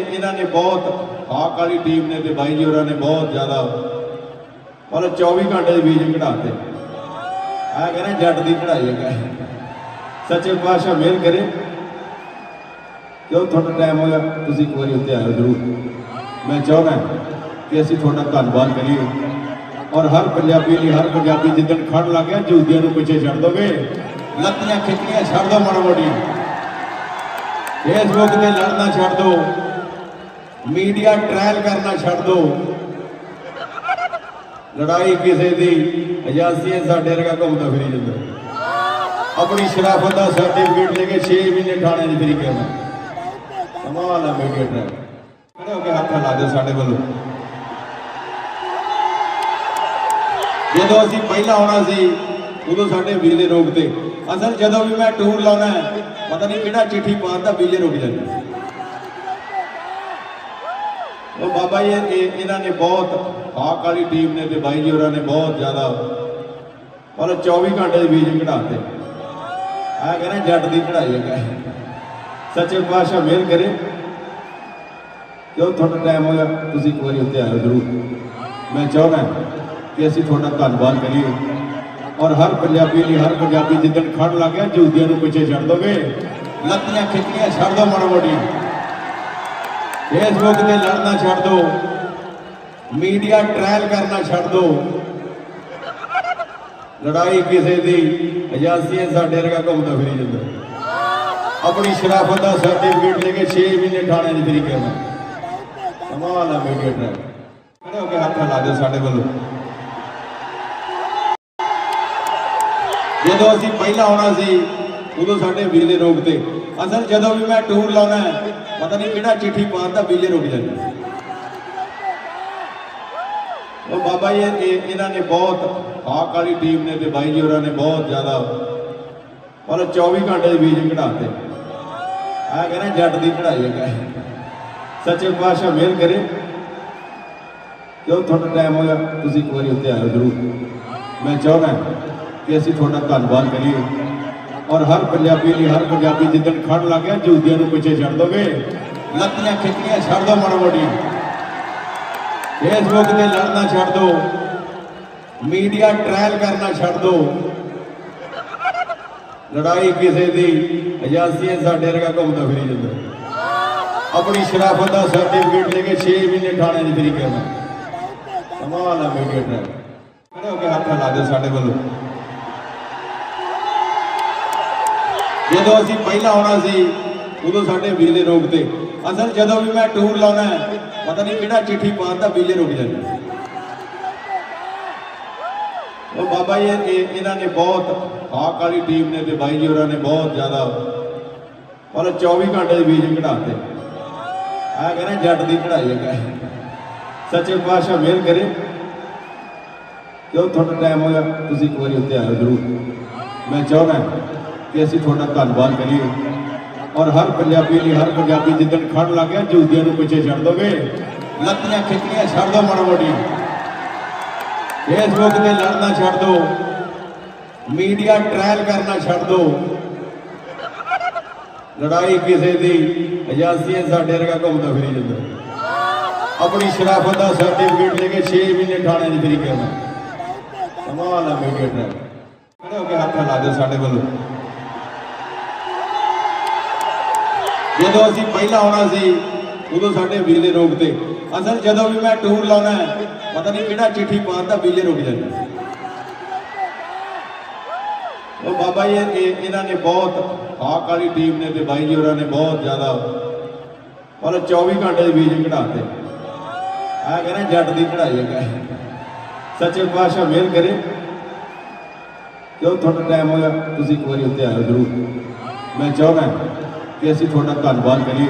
ਇਹਨਾਂ ਨੇ ਬਹੁਤ ਹਾਕ ਵਾਲੀ ਟੀਮ ਨੇ ਤੇ ਬਾਈ ਜੀ ਹੋਰਾਂ ਨੇ ਬਹੁਤ ਜ਼ਿਆਦਾ ਮਤਲਬ 24 ਘੰਟੇ ਦੇ ਬੀਜ ਕਢਾਤੇ। ਆ ਕਹਿੰਦੇ ਜੱਟ ਦੀ ਕਢਾਈ ਹੈ ਸੱਚੇ ਪਾਤਸ਼ਾਹ ਮਿਹਰ ਕਰੇ। ਜੋ ਤੁਹਾਡਾ ਟਾਈਮ ਹੋਇਆ, ਤੁਸੀਂ ਇੱਕ ਵਾਰੀ ਉੱਤੇ ਆਇਓ ਜ਼ਰੂਰ। ਮੈਂ ਚਾਹੁੰਦਾ ਕਿ ਅਸੀਂ ਤੁਹਾਡਾ ਧੰਨਵਾਦ ਕਰੀਏ। ਔਰ ਹਰ ਪੰਜਾਬੀ ਲਈ, ਹਰ ਪੰਜਾਬੀ ਜਿੱਦਣ ਖੜ ਲੱਗ ਗਿਆ ਜੂਦੀਆਂ ਨੂੰ ਪਿੱਛੇ ਛੱਡ ਦੋਗੇ। ਲੱਤੀਆਂ ਖਿੱਚੀਆਂ, ਛੱਡ ਦੋ ਮਾੜਾ ਮੋਟੀਆਂ। ਫੇਸਬੁੱਕ ਤੇ ਲੜਨਾ ਛੱਡ ਦੋ। ਮੀਡੀਆ ਟ੍ਰਾਇਲ ਕਰਨਾ ਛੱਡ ਦੋ। ਲੜਾਈ ਕਿਸੇ ਦੀ, ਅਜਾਸੀ ਸਾਡੇ ਵਰਗਾ ਘੁੰਮਦਾ ਫਿਰੀ ਜਾਂਦਾ। ਆਪਣੀ ਸ਼ਰਾਫਤ ਦਾ ਸਰਟੀਫਿਕੇਟ ਲੈ ਕੇ 6 ਮਹੀਨੇ ਥਾਣੇ 'ਚ ਫਿਰੀ ਗਿਆ ਕਮਾਲ ਆ ਮੀਡੀਆ ਟ੍ਰਾਇਲ। ਖੜੇ ਹੋ ਕੇ ਹੱਥ ਲਾ ਦਿਓ ਸਾਡੇ ਵੱਲੋਂ। ਜਦੋਂ ਅਸੀਂ ਪਹਿਲਾਂ ਆਉਣਾ ਸੀ, ਉਦੋਂ ਸਾਡੇ ਵੀਜ਼ੇ ਰੋਕਦੇ ਅਸਲ ਜਦੋਂ ਵੀ ਮੈਂ ਟੂਰ ਲਾਉਣਾ ਪਤਾ ਨਹੀਂ ਕਿਹੜਾ ਚਿੱਠੀ ਪਾਉਂਦਾ ਵੀਜ਼ੇ ਰੁਕ ਜਾਂਦੇ। ਬਾਈ, ਇਹ- ਇਹਨਾਂ ਨੇ ਬਹੁਤ ਹਾਕ ਵਾਲੀ ਟੀਮ ਨੇ ਤੇ ਬਾਈ ਜੀ ਹੋਰਾਂ ਨੇ ਬਹੁਤ ਜ਼ਿਆਦਾ ਮਤਲਬ 24 ਘੰਟੇ ਦੇ ਬੀਜ ਕਢਾਤੇ। ਆ ਕਹਿੰਦੇ ਜੱਟ ਦੀ ਕਢਾਈ ਹੈ ਸੱਚੇ ਪਾਤਸ਼ਾਹ ਮਿਹਰ ਕਰੇ। ਜੋ ਤੁਹਾਡਾ ਟਾਈਮ ਹੋਇਆ? ਤੁਸੀਂ ਇੱਕ ਵਾਰੀ ਉੱਤੇ ਆਇਓ ਜ਼ਰੂਰ। ਮੈਂ ਚਾਹੁੰਦਾ ਕਿ ਅਸੀਂ ਤੁਹਾਡਾ ਧੰਨਵਾਦ ਕਰੀਏ। ਔਰ ਹਰ ਪੰਜਾਬੀ ਲਈ, ਹਰ ਪੰਜਾਬੀ ਜਿੱਦਣ ਖੜ ਲੱਗ ਗਿਆ ਜੂਦੀਆਂ ਨੂੰ ਪਿੱਛੇ ਛੱਡ ਦੋਗੇ। ਲੱਤੀਆਂ ਖਿੱਚੀਆਂ, ਛੱਡ ਦੋ ਮਾੜਾ ਮੋਟੀਆਂ। ਫੇਸਬੁੱਕ ਤੇ ਲੜਨਾ ਛੱਡ ਦਿਓ ਮੀਡੀਆ ਟ੍ਰਾਇਲ ਕਰਨਾ ਛੱਡ ਦਿਓ ਲੜਾਈ ਕਿਸੇ ਦੀ ਏਜੰਸੀ ਹੈ, ਸਾਡੇ ਵਰਗਾ ਘੁੰਮਦਾ ਫਿਰੀ ਜਾਂਦਾ। ਆਪਣੀ ਸ਼ਰਾਫਤ ਦਾ ਸਰਟੀਫਿਕੇਟ ਲੈ ਕੇ 6 ਮਹੀਨੇ ਥਾਣੇ 'ਚ ਫਿਰੀ ਕਰਨਾ। ਮੈਂ ਕਮਾਲ ਆ ਮੀਡੀਆ ਟ੍ਰਾਇਲ। ਖੜੇ ਹੋ ਕੇ ਹੱਥ ਲਾ ਦਿਓ ਸਾਡੇ ਵੱਲੋਂ। ਜਦੋਂ ਅਸੀਂ ਪਹਿਲਾਂ ਆਉਣਾ ਸੀ, ਉਦੋਂ ਸਾਡੇ ਵੀਜ਼ੇ ਰੋਕਦੇ ਅਸਲ ਜਦੋਂ ਵੀ ਮੈਂ ਟੂਰ ਲਾਉਣਾ ਪਤਾ ਨਹੀਂ ਕਿਹੜਾ ਚਿੱਠੀ ਪਾਉਂਦਾ ਵੀਜ਼ੇ ਰੁਕ ਜਾਂਦੇ। ਉਹ ਬਾਬਾ ਜੀ ਇਹਨਾਂ ਨੇ ਬਹੁਤ ਹਾਕ ਵਾਲੀ ਟੀਮ ਨੇ ਤੇ ਬਾਈ ਜੀ ਹੋਰਾਂ ਨੇ ਬਹੁਤ ਜ਼ਿਆਦਾ ਮਤਲਬ 24 ਘੰਟੇ ਦੇ ਵੀਜ਼ੇ ਕਢਾਤੇ। ਆ ਕਹਿੰਦੇ, ਜੱਟ ਦੀ ਕਢਾਈ ਹੈ ਸੱਚੇ ਪਾਤਸ਼ਾਹ ਮਿਹਰ ਕਰੇ। ਜੋ ਤੁਹਾਡਾ ਟਾਈਮ ਹੋਇਆ? ਤੁਸੀਂ ਇੱਕ ਵਾਰੀ ਉੱਤੇ ਆਇਓ ਜ਼ਰੂਰ। ਮੈਂ ਚਾਹੁੰਦਾ ਕਿ ਅਸੀਂ ਤੁਹਾਡਾ ਧੰਨਵਾਦ ਕਰੀਏ। ਔਰ ਹਰ ਪੰਜਾਬੀ ਲਈ, ਹਰ ਪੰਜਾਬੀ ਜਿੱਦਣ ਖੜ ਲੱਗ ਗਿਆ ਜੂਦੀਆਂ ਨੂੰ ਪਿੱਛੇ ਛੱਡ ਦੋਗੇ। ਲੱਤੀਆਂ ਖਿੱਚੀਆਂ, ਛੱਡ ਦੋ ਮਾੜਾ ਮੋਟੀਆਂ। ਫੇਸਬੁੱਕ ਤੇ ਲੜਨਾ ਛੱਡ ਦੋ। ਮੀਡੀਆ ਟ੍ਰਾਇਲ ਕਰਨਾ ਛੱਡ ਦੋ। ਲੜਾਈ ਕਿਸੇ ਦੀ ਅਜਾਸੀ ਸਾਡੇ ਵਰਗਾ ਘੁੰਮਦਾ ਫਿਰੀ ਜਾਂਦਾ। ਆਪਣੀ ਸ਼ਰਾਫਤ ਦਾ ਸਰਟੀਫਿਕੇਟ ਲੈ ਕੇ 6 ਮਹੀਨੇ ਥਾਣੇ 'ਚ ਫਰੀ ਗਿਆ ਕਮਾਲ ਆ ਮੀਡੀਆ ਟ੍ਰਾਇਲ ਖੜੇ ਹੋ ਕੇ ਹੱਥ ਲਾ ਦਿਓ ਸਾਡੇ ਵੱਲੋਂ। ਜਦੋਂ ਅਸੀਂ ਪਹਿਲਾਂ ਆਉਣਾ ਸੀ, ਉਦੋਂ ਸਾਡੇ ਵੀਜ਼ੇ ਰੋਕਦੇ ਅਸਲ ਜਦੋਂ ਵੀ ਮੈਂ ਟੂਰ ਲਾਉਣਾ ਪਤਾ ਨਹੀਂ ਕਿਹੜਾ ਚਿੱਠੀ ਪਾਉਂਦਾ ਵੀਜ਼ੇ ਰੁਕ ਜਾਂਦੇ ਉਹ ਬਾਬਾ ਜੀ, ਇਹ- ਇਹਨਾਂ ਨੇ ਬਹੁਤ ਹਾਕ ਵਾਲੀ ਟੀਮ ਨੇ ਤੇ ਬਾਈ ਜੀ ਹੋਰਾਂ ਨੇ ਬਹੁਤ ਜ਼ਿਆਦਾ ਮਤਲਬ 24 ਘੰਟੇ ਦੇ ਵੀਜ਼ੇ ਕਢਾਤੇ। ਆ ਕਹਿੰਦੇ ਜੱਟ ਦੀ ਕਢਾਈ ਹੈ ਸੱਚੇ ਪਾਤਸ਼ਾਹ ਮਿਹਰ ਕਰੇ। ਜੋ ਤੁਹਾਡਾ ਟਾਈਮ ਹੋਇਆ, ਤੁਸੀਂ ਇੱਕ ਵਾਰੀ ਉੱਤੇ ਆਇਓ ਜ਼ਰੂਰ। ਮੈਂ ਚਾਹੁੰਦਾ ਕਿ ਅਸੀਂ ਤੁਹਾਡਾ ਧੰਨਵਾਦ ਕਰੀਏ। ਔਰ ਹਰ ਪੰਜਾਬੀ ਲਈ, ਹਰ ਪੰਜਾਬੀ ਜਿੱਦਣ ਖੜ ਲੱਗ ਗਿਆ ਜੂਦੀਆਂ ਨੂੰ ਪਿੱਛੇ ਛੱਡ ਦੋਗੇ। ਲੱਤੀਆਂ ਖਿੱਚੀਆਂ ਛੱਡ ਦੋ ਮਾੜਾ ਮੋਟੀਆਂ ਫੇਸਬੁੱਕ ਤੇ ਲੜਨਾ ਛੱਡ ਦੋ। ਮੀਡੀਆ ਟ੍ਰਾਇਲ ਕਰਨਾ ਛੱਡ ਦੋ। ਲੜਾਈ ਕਿਸੇ ਦੀ ਅਜਾਸੀ ਸਾਡੇ ਵਰਗਾ ਘੁੰਮਦਾ ਫਿਰੀ ਜਾਂਦਾ। ਆਪਣੀ ਸ਼ਰਾਫਤ ਦਾ ਸਰਟੀਫਿਕੇਟ ਲੈ ਕੇ 6 ਮਹੀਨੇ ਥਾਣੇ 'ਚ ਫਿਰੀ ਗਿਆ ਕਮਾਲ ਆ ਮੀਡੀਆ ਟ੍ਰਾਇਲ ਖੜੇ ਹੋ ਕੇ ਹੱਥ ਲਾ ਦਿਓ ਸਾਡੇ ਵੱਲੋਂ। ਜਦੋਂ ਅਸੀਂ ਪਹਿਲਾਂ ਆਉਣਾ ਸੀ, ਉਦੋਂ ਸਾਡੇ ਵੀਜ਼ੇ ਰੋਕਦੇ ਅਸਲ ਜਦੋਂ ਵੀ ਮੈਂ ਟੂਰ ਲਾਉਣਾ ਪਤਾ ਨਹੀਂ ਕਿਹੜਾ ਚਿੱਠੀ ਪਾਉਂਦਾ ਵੀਜ਼ੇ ਰੁਕ ਜਾਂਦੇ। ਉਹ ਬਾਬਾ ਜੀ, ਇਹ- ਇਹਨਾਂ ਨੇ ਬਹੁਤ ਹਾਕ ਵਾਲੀ ਟੀਮ ਨੇ ਤੇ ਬਾਈ ਜੀ ਹੋਰਾਂ ਨੇ ਬਹੁਤ ਜ਼ਿਆਦਾ। ਮਤਲਬ 24 ਘੰਟੇ ਦੇ ਬੀਜ ਕਢਾਤੇ। ਆ ਕਹਿੰਦੇ, ਜੱਟ ਦੀ ਕਢਾਈ ਹੈ ਸੱਚੇ ਪਾਤਸ਼ਾਹ ਮਿਹਰ ਕਰੇ। ਜੋ ਤੁਹਾਡਾ ਟਾਈਮ ਹੋਇਆ, ਤੁਸੀਂ ਇੱਕ ਵਾਰੀ ਉੱਤੇ ਆਇਓ ਜ਼ਰੂਰ। ਮੈਂ ਚਾਹੁੰਦਾ ਕਿ ਅਸੀਂ ਤੁਹਾਡਾ ਧੰਨਵਾਦ ਕਰੀਏ।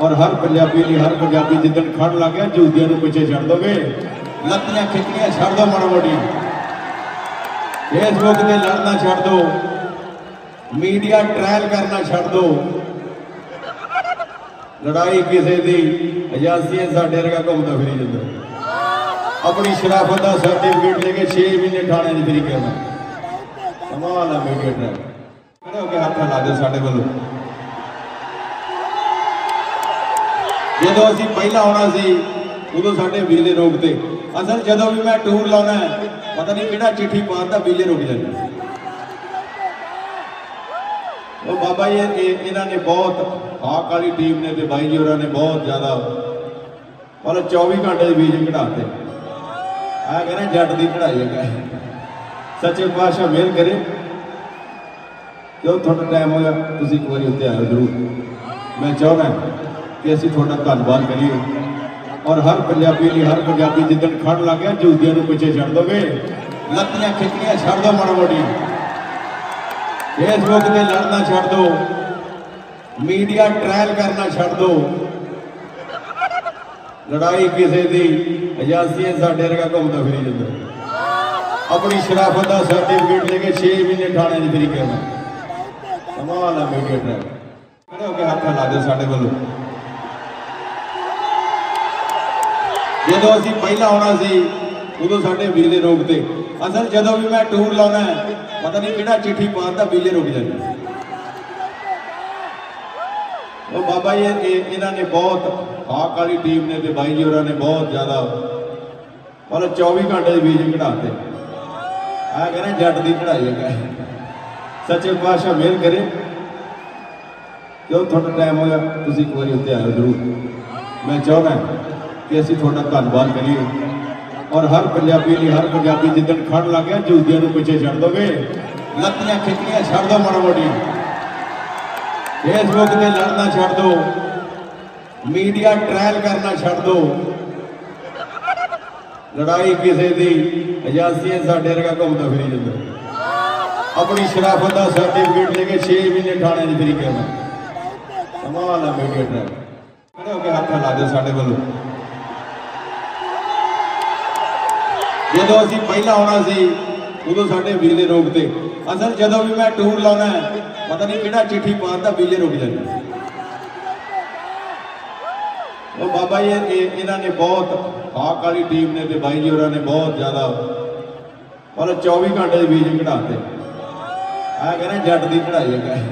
ਔਰ ਹਰ ਪੰਜਾਬੀ ਲਈ, ਹਰ ਪੰਜਾਬੀ ਜਿੱਦਣ ਖੜ ਲੱਗ ਗਿਆ ਜੂਦੀਆਂ ਨੂੰ ਪਿੱਛੇ ਛੱਡ ਦੋਗੇ। ਲੱਤੀਆਂ ਖਿੱਚੀਆਂ ਛੱਡ ਦੋ ਮਾੜਾ ਮੋਟੀ। ਫੇਸਬੁੱਕ ਤੇ ਲੜਨਾ ਛੱਡ ਦੋ। ਮੀਡੀਆ ਟ੍ਰਾਇਲ ਕਰਨਾ ਛੱਡ ਦੋ। ਲੜਾਈ ਕਿਸੇ ਦੀ ਅਜਾਸੀ ਸਾਡੇ ਵਰਗਾ ਘੁੰਮਦਾ ਫਿਰੀ ਜਾਂਦਾ। ਆਪਣੀ ਸ਼ਰਾਫਤ ਦਾ ਸਰਟੀਫਿਕੇਟ ਲੈ ਕੇ 6 ਮਹੀਨੇ ਥਾਣੇ 'ਚ ਫਿਰੀ ਗਿਆ ਕਮਾਲ ਆ ਮੀਡੀਆ ਟ੍ਰਾਇਲ ਖੜੇ ਹੋ ਕੇ ਹੱਥ ਲਾ ਦਿਓ ਸਾਡੇ ਵੱਲੋਂ? ਜਦੋਂ ਅਸੀਂ ਪਹਿਲਾਂ ਆਉਣਾ ਸੀ, ਉਦੋਂ ਸਾਡੇ ਵੀਜ਼ੇ ਰੋਕਦੇ ਅਸਲ ਜਦੋਂ ਵੀ ਮੈਂ ਟੂਰ ਲਾਉਣਾ ਪਤਾ ਨਹੀਂ ਕਿਹੜਾ ਚਿੱਠੀ ਪਾਉਂਦਾ ਵੀਜ਼ੇ ਰੁਕ ਜਾਂਦੇ ਉਹ ਬਾਬਾ ਜੀ ਇਹਨਾਂ ਨੇ ਬਹੁਤ ਹਾਕ ਵਾਲੀ ਟੀਮ ਨੇ ਤੇ ਬਾਈ ਜੀ ਹੋਰਾਂ ਨੇ ਬਹੁਤ ਜ਼ਿਆਦਾ ਪਰ 24 ਘੰਟੇ ਦੇ ਵੀਜ਼ੇ ਕਢਾਤੇ। ਆ ਕਹਿੰਦਾ ਜੱਟ ਦੀ ਕਢਾਈ ਹੈ। ਸੱਚੇ ਪਾਤਸ਼ਾਹ ਮਿਹਰ ਕਰੇ। ਜੋ ਤੁਹਾਡਾ ਟਾਈਮ ਹੋਇਆ, ਤੁਸੀਂ ਇੱਕ ਵਾਰੀ ਉੱਤੇ ਆਇਓ ਜ਼ਰੂਰ। ਮੈਂ ਚਾਹੁੰਦਾ ਕਿ ਅਸੀਂ ਤੁਹਾਡਾ ਧੰਨਵਾਦ ਕਰੀਏ। ਔਰ ਹਰ ਪੰਜਾਬੀ ਲਈ, ਹਰ ਪੰਜਾਬੀ ਜਿੱਦਣ ਖੜ ਲੱਗ ਗਿਆ ਜੂਦੀਆਂ ਨੂੰ ਪਿੱਛੇ ਛੱਡ ਦੋਗੇ। ਲੱਤੀਆਂ ਖਿੱਚਣੀਆਂ ਛੱਡ ਦੋ ਮਾੜਾ ਮੋਟੀ। ਫੇਸਬੁੱਕ ਤੇ ਲੜਨਾ ਛੱਡ ਦੋ। ਮੀਡੀਆ ਟ੍ਰਾਇਲ ਕਰਨਾ ਛੱਡ ਦੋ। ਲੜਾਈ ਕਿਸੇ ਦੀ ਏਜੰਸੀ ਸਾਡੇ ਵਰਗਾ ਘੁੰਮਦਾ ਫਿਰੀ ਜਾਂਦਾ। ਆਪਣੀ ਸ਼ਰਾਫਤ ਦਾ ਸਰਟੀਫਿਕੇਟ ਲੈ ਕੇ 6 ਮਹੀਨੇ ਥਾਣੇ 'ਚ ਫਰੀ ਗਿਆ ਕਮਾਲ ਆ ਮੀਡੀਆ ਟ੍ਰਾਇਲ ਖੜੇ ਹੋ ਕੇ ਹੱਥ ਲਾ ਦਿਓ ਸਾਡੇ ਵੱਲੋਂ? ਜਦੋਂ ਅਸੀਂ ਪਹਿਲਾਂ ਆਉਣਾ ਸੀ, ਉਦੋਂ ਸਾਡੇ ਵੀਜ਼ੇ ਰੋਕਦੇ ਅਸਲ ਜਦੋਂ ਵੀ ਮੈਂ ਟੂਰ ਲਾਉਣਾ ਪਤਾ ਨਹੀਂ ਕਿਹੜਾ ਚਿੱਠੀ ਪਾਉਂਦਾ ਵੀਜ਼ੇ ਰੁਕ ਜਾਂਦੇ ਉਹ ਬਾਬਾ ਜੀ ਇਹਨਾਂ ਨੇ ਬਹੁਤ ਹਾਕ ਵਾਲੀ ਟੀਮ ਨੇ ਤੇ ਬਾਈ ਜੀ ਹੋਰਾਂ ਨੇ ਬਹੁਤ ਜ਼ਿਆਦਾ ਪਰ 24 ਘੰਟੇ ਦੇ ਵੀਜ਼ੇ ਕਢਾਤੇ। ਆ ਕਹਿੰਦਾ, ਜੱਟ ਦੀ ਕਢਾਈ ਹੈ। ਸੱਚੇ ਪਾਤਸ਼ਾਹ ਮਿਹਰ ਕਰੇ। ਜੋ ਤੁਹਾਡਾ ਟਾਈਮ ਹੋਇਆ, ਤੁਸੀਂ ਇੱਕ ਵਾਰੀ ਉੱਤੇ ਆਇਓ ਜ਼ਰੂਰ। ਮੈਂ ਚਾਹੁੰਦਾ ਕਿ ਅਸੀਂ ਤੁਹਾਡਾ ਧੰਨਵਾਦ ਕਰੀਏ। ਔਰ ਹਰ ਪੰਜਾਬੀ ਲਈ, ਹਰ ਪੰਜਾਬੀ ਜਿੱਦਣ ਖੜ ਲੱਗ ਗਿਆ ਜੂਦੀਆਂ ਨੂੰ ਪਿੱਛੇ ਛੱਡ ਦੋਗੇ। ਲੱਤੀਆਂ ਖਿੱਚਣੀਆਂ, ਛੱਡ ਦੋ ਮਾੜਾ ਮੋਟੀ ਫੇਸਬੁੱਕ ਤੇ ਲੜਨਾ ਛੱਡ ਦੋ। ਮੀਡੀਆ ਟ੍ਰਾਇਲ ਕਰਨਾ ਛੱਡ ਦੋ। ਲੜਾਈ ਕਿਸੇ ਦੀ ਏਜੰਸੀ ਸਾਡੇ ਵਰਗਾ ਘੁੰਮਦਾ ਫਿਰੀ ਜਾਂਦਾ। ਆਪਣੀ ਸ਼ਰਾਫਤ ਦਾ ਸਰਟੀਫਿਕੇਟ ਲੈ ਕੇ 6 ਮਹੀਨੇ ਥਾਣੇ 'ਚ ਫਿਰੀ ਗਿਆ ਕਮਾਲ ਆ ਮੀਡੀਆ ਟ੍ਰਾਇਲ ਖੜੇ ਹੋ ਕੇ ਹੱਥ ਲਾ ਦਿਓ ਸਾਡੇ ਵੱਲੋਂ। ਜਦੋਂ ਅਸੀਂ ਪਹਿਲਾਂ ਆਉਣਾ ਸੀ ਉਦੋਂ ਸਾਡੇ ਵੀਜ਼ੇ ਰੋਕਤੇ ਅਸਲ ਜਦੋਂ ਵੀ ਮੈਂ ਟੂਰ ਲਾਉਣਾ ਹੈ, ਪਤਾ ਨਹੀਂ ਕਿਹੜਾ ਚਿੱਠੀ ਪਾਉਂਦਾ ਵੀਜ਼ੇ ਰੁਕ ਜਾਂਦੇ। ਉਹ ਬਾਬਾ ਜੀ ਇਹ ਇਹਨਾਂ ਨੇ ਬਹੁਤ ਹਾਕ ਵਾਲੀ ਟੀਮ ਨੇ ਤੇ ਬਾਈ ਜੀ ਹੋਰਾਂ ਨੇ ਬਹੁਤ ਜ਼ਿਆਦਾ। ਔਰ 24 ਘੰਟੇ ਦੇ ਵੀਜ਼ੇ ਕਢਾਤੇ। ਆ ਕਹਿੰਦਾ ਜੱਟ ਦੀ ਕਢਾਈ ਹੈ।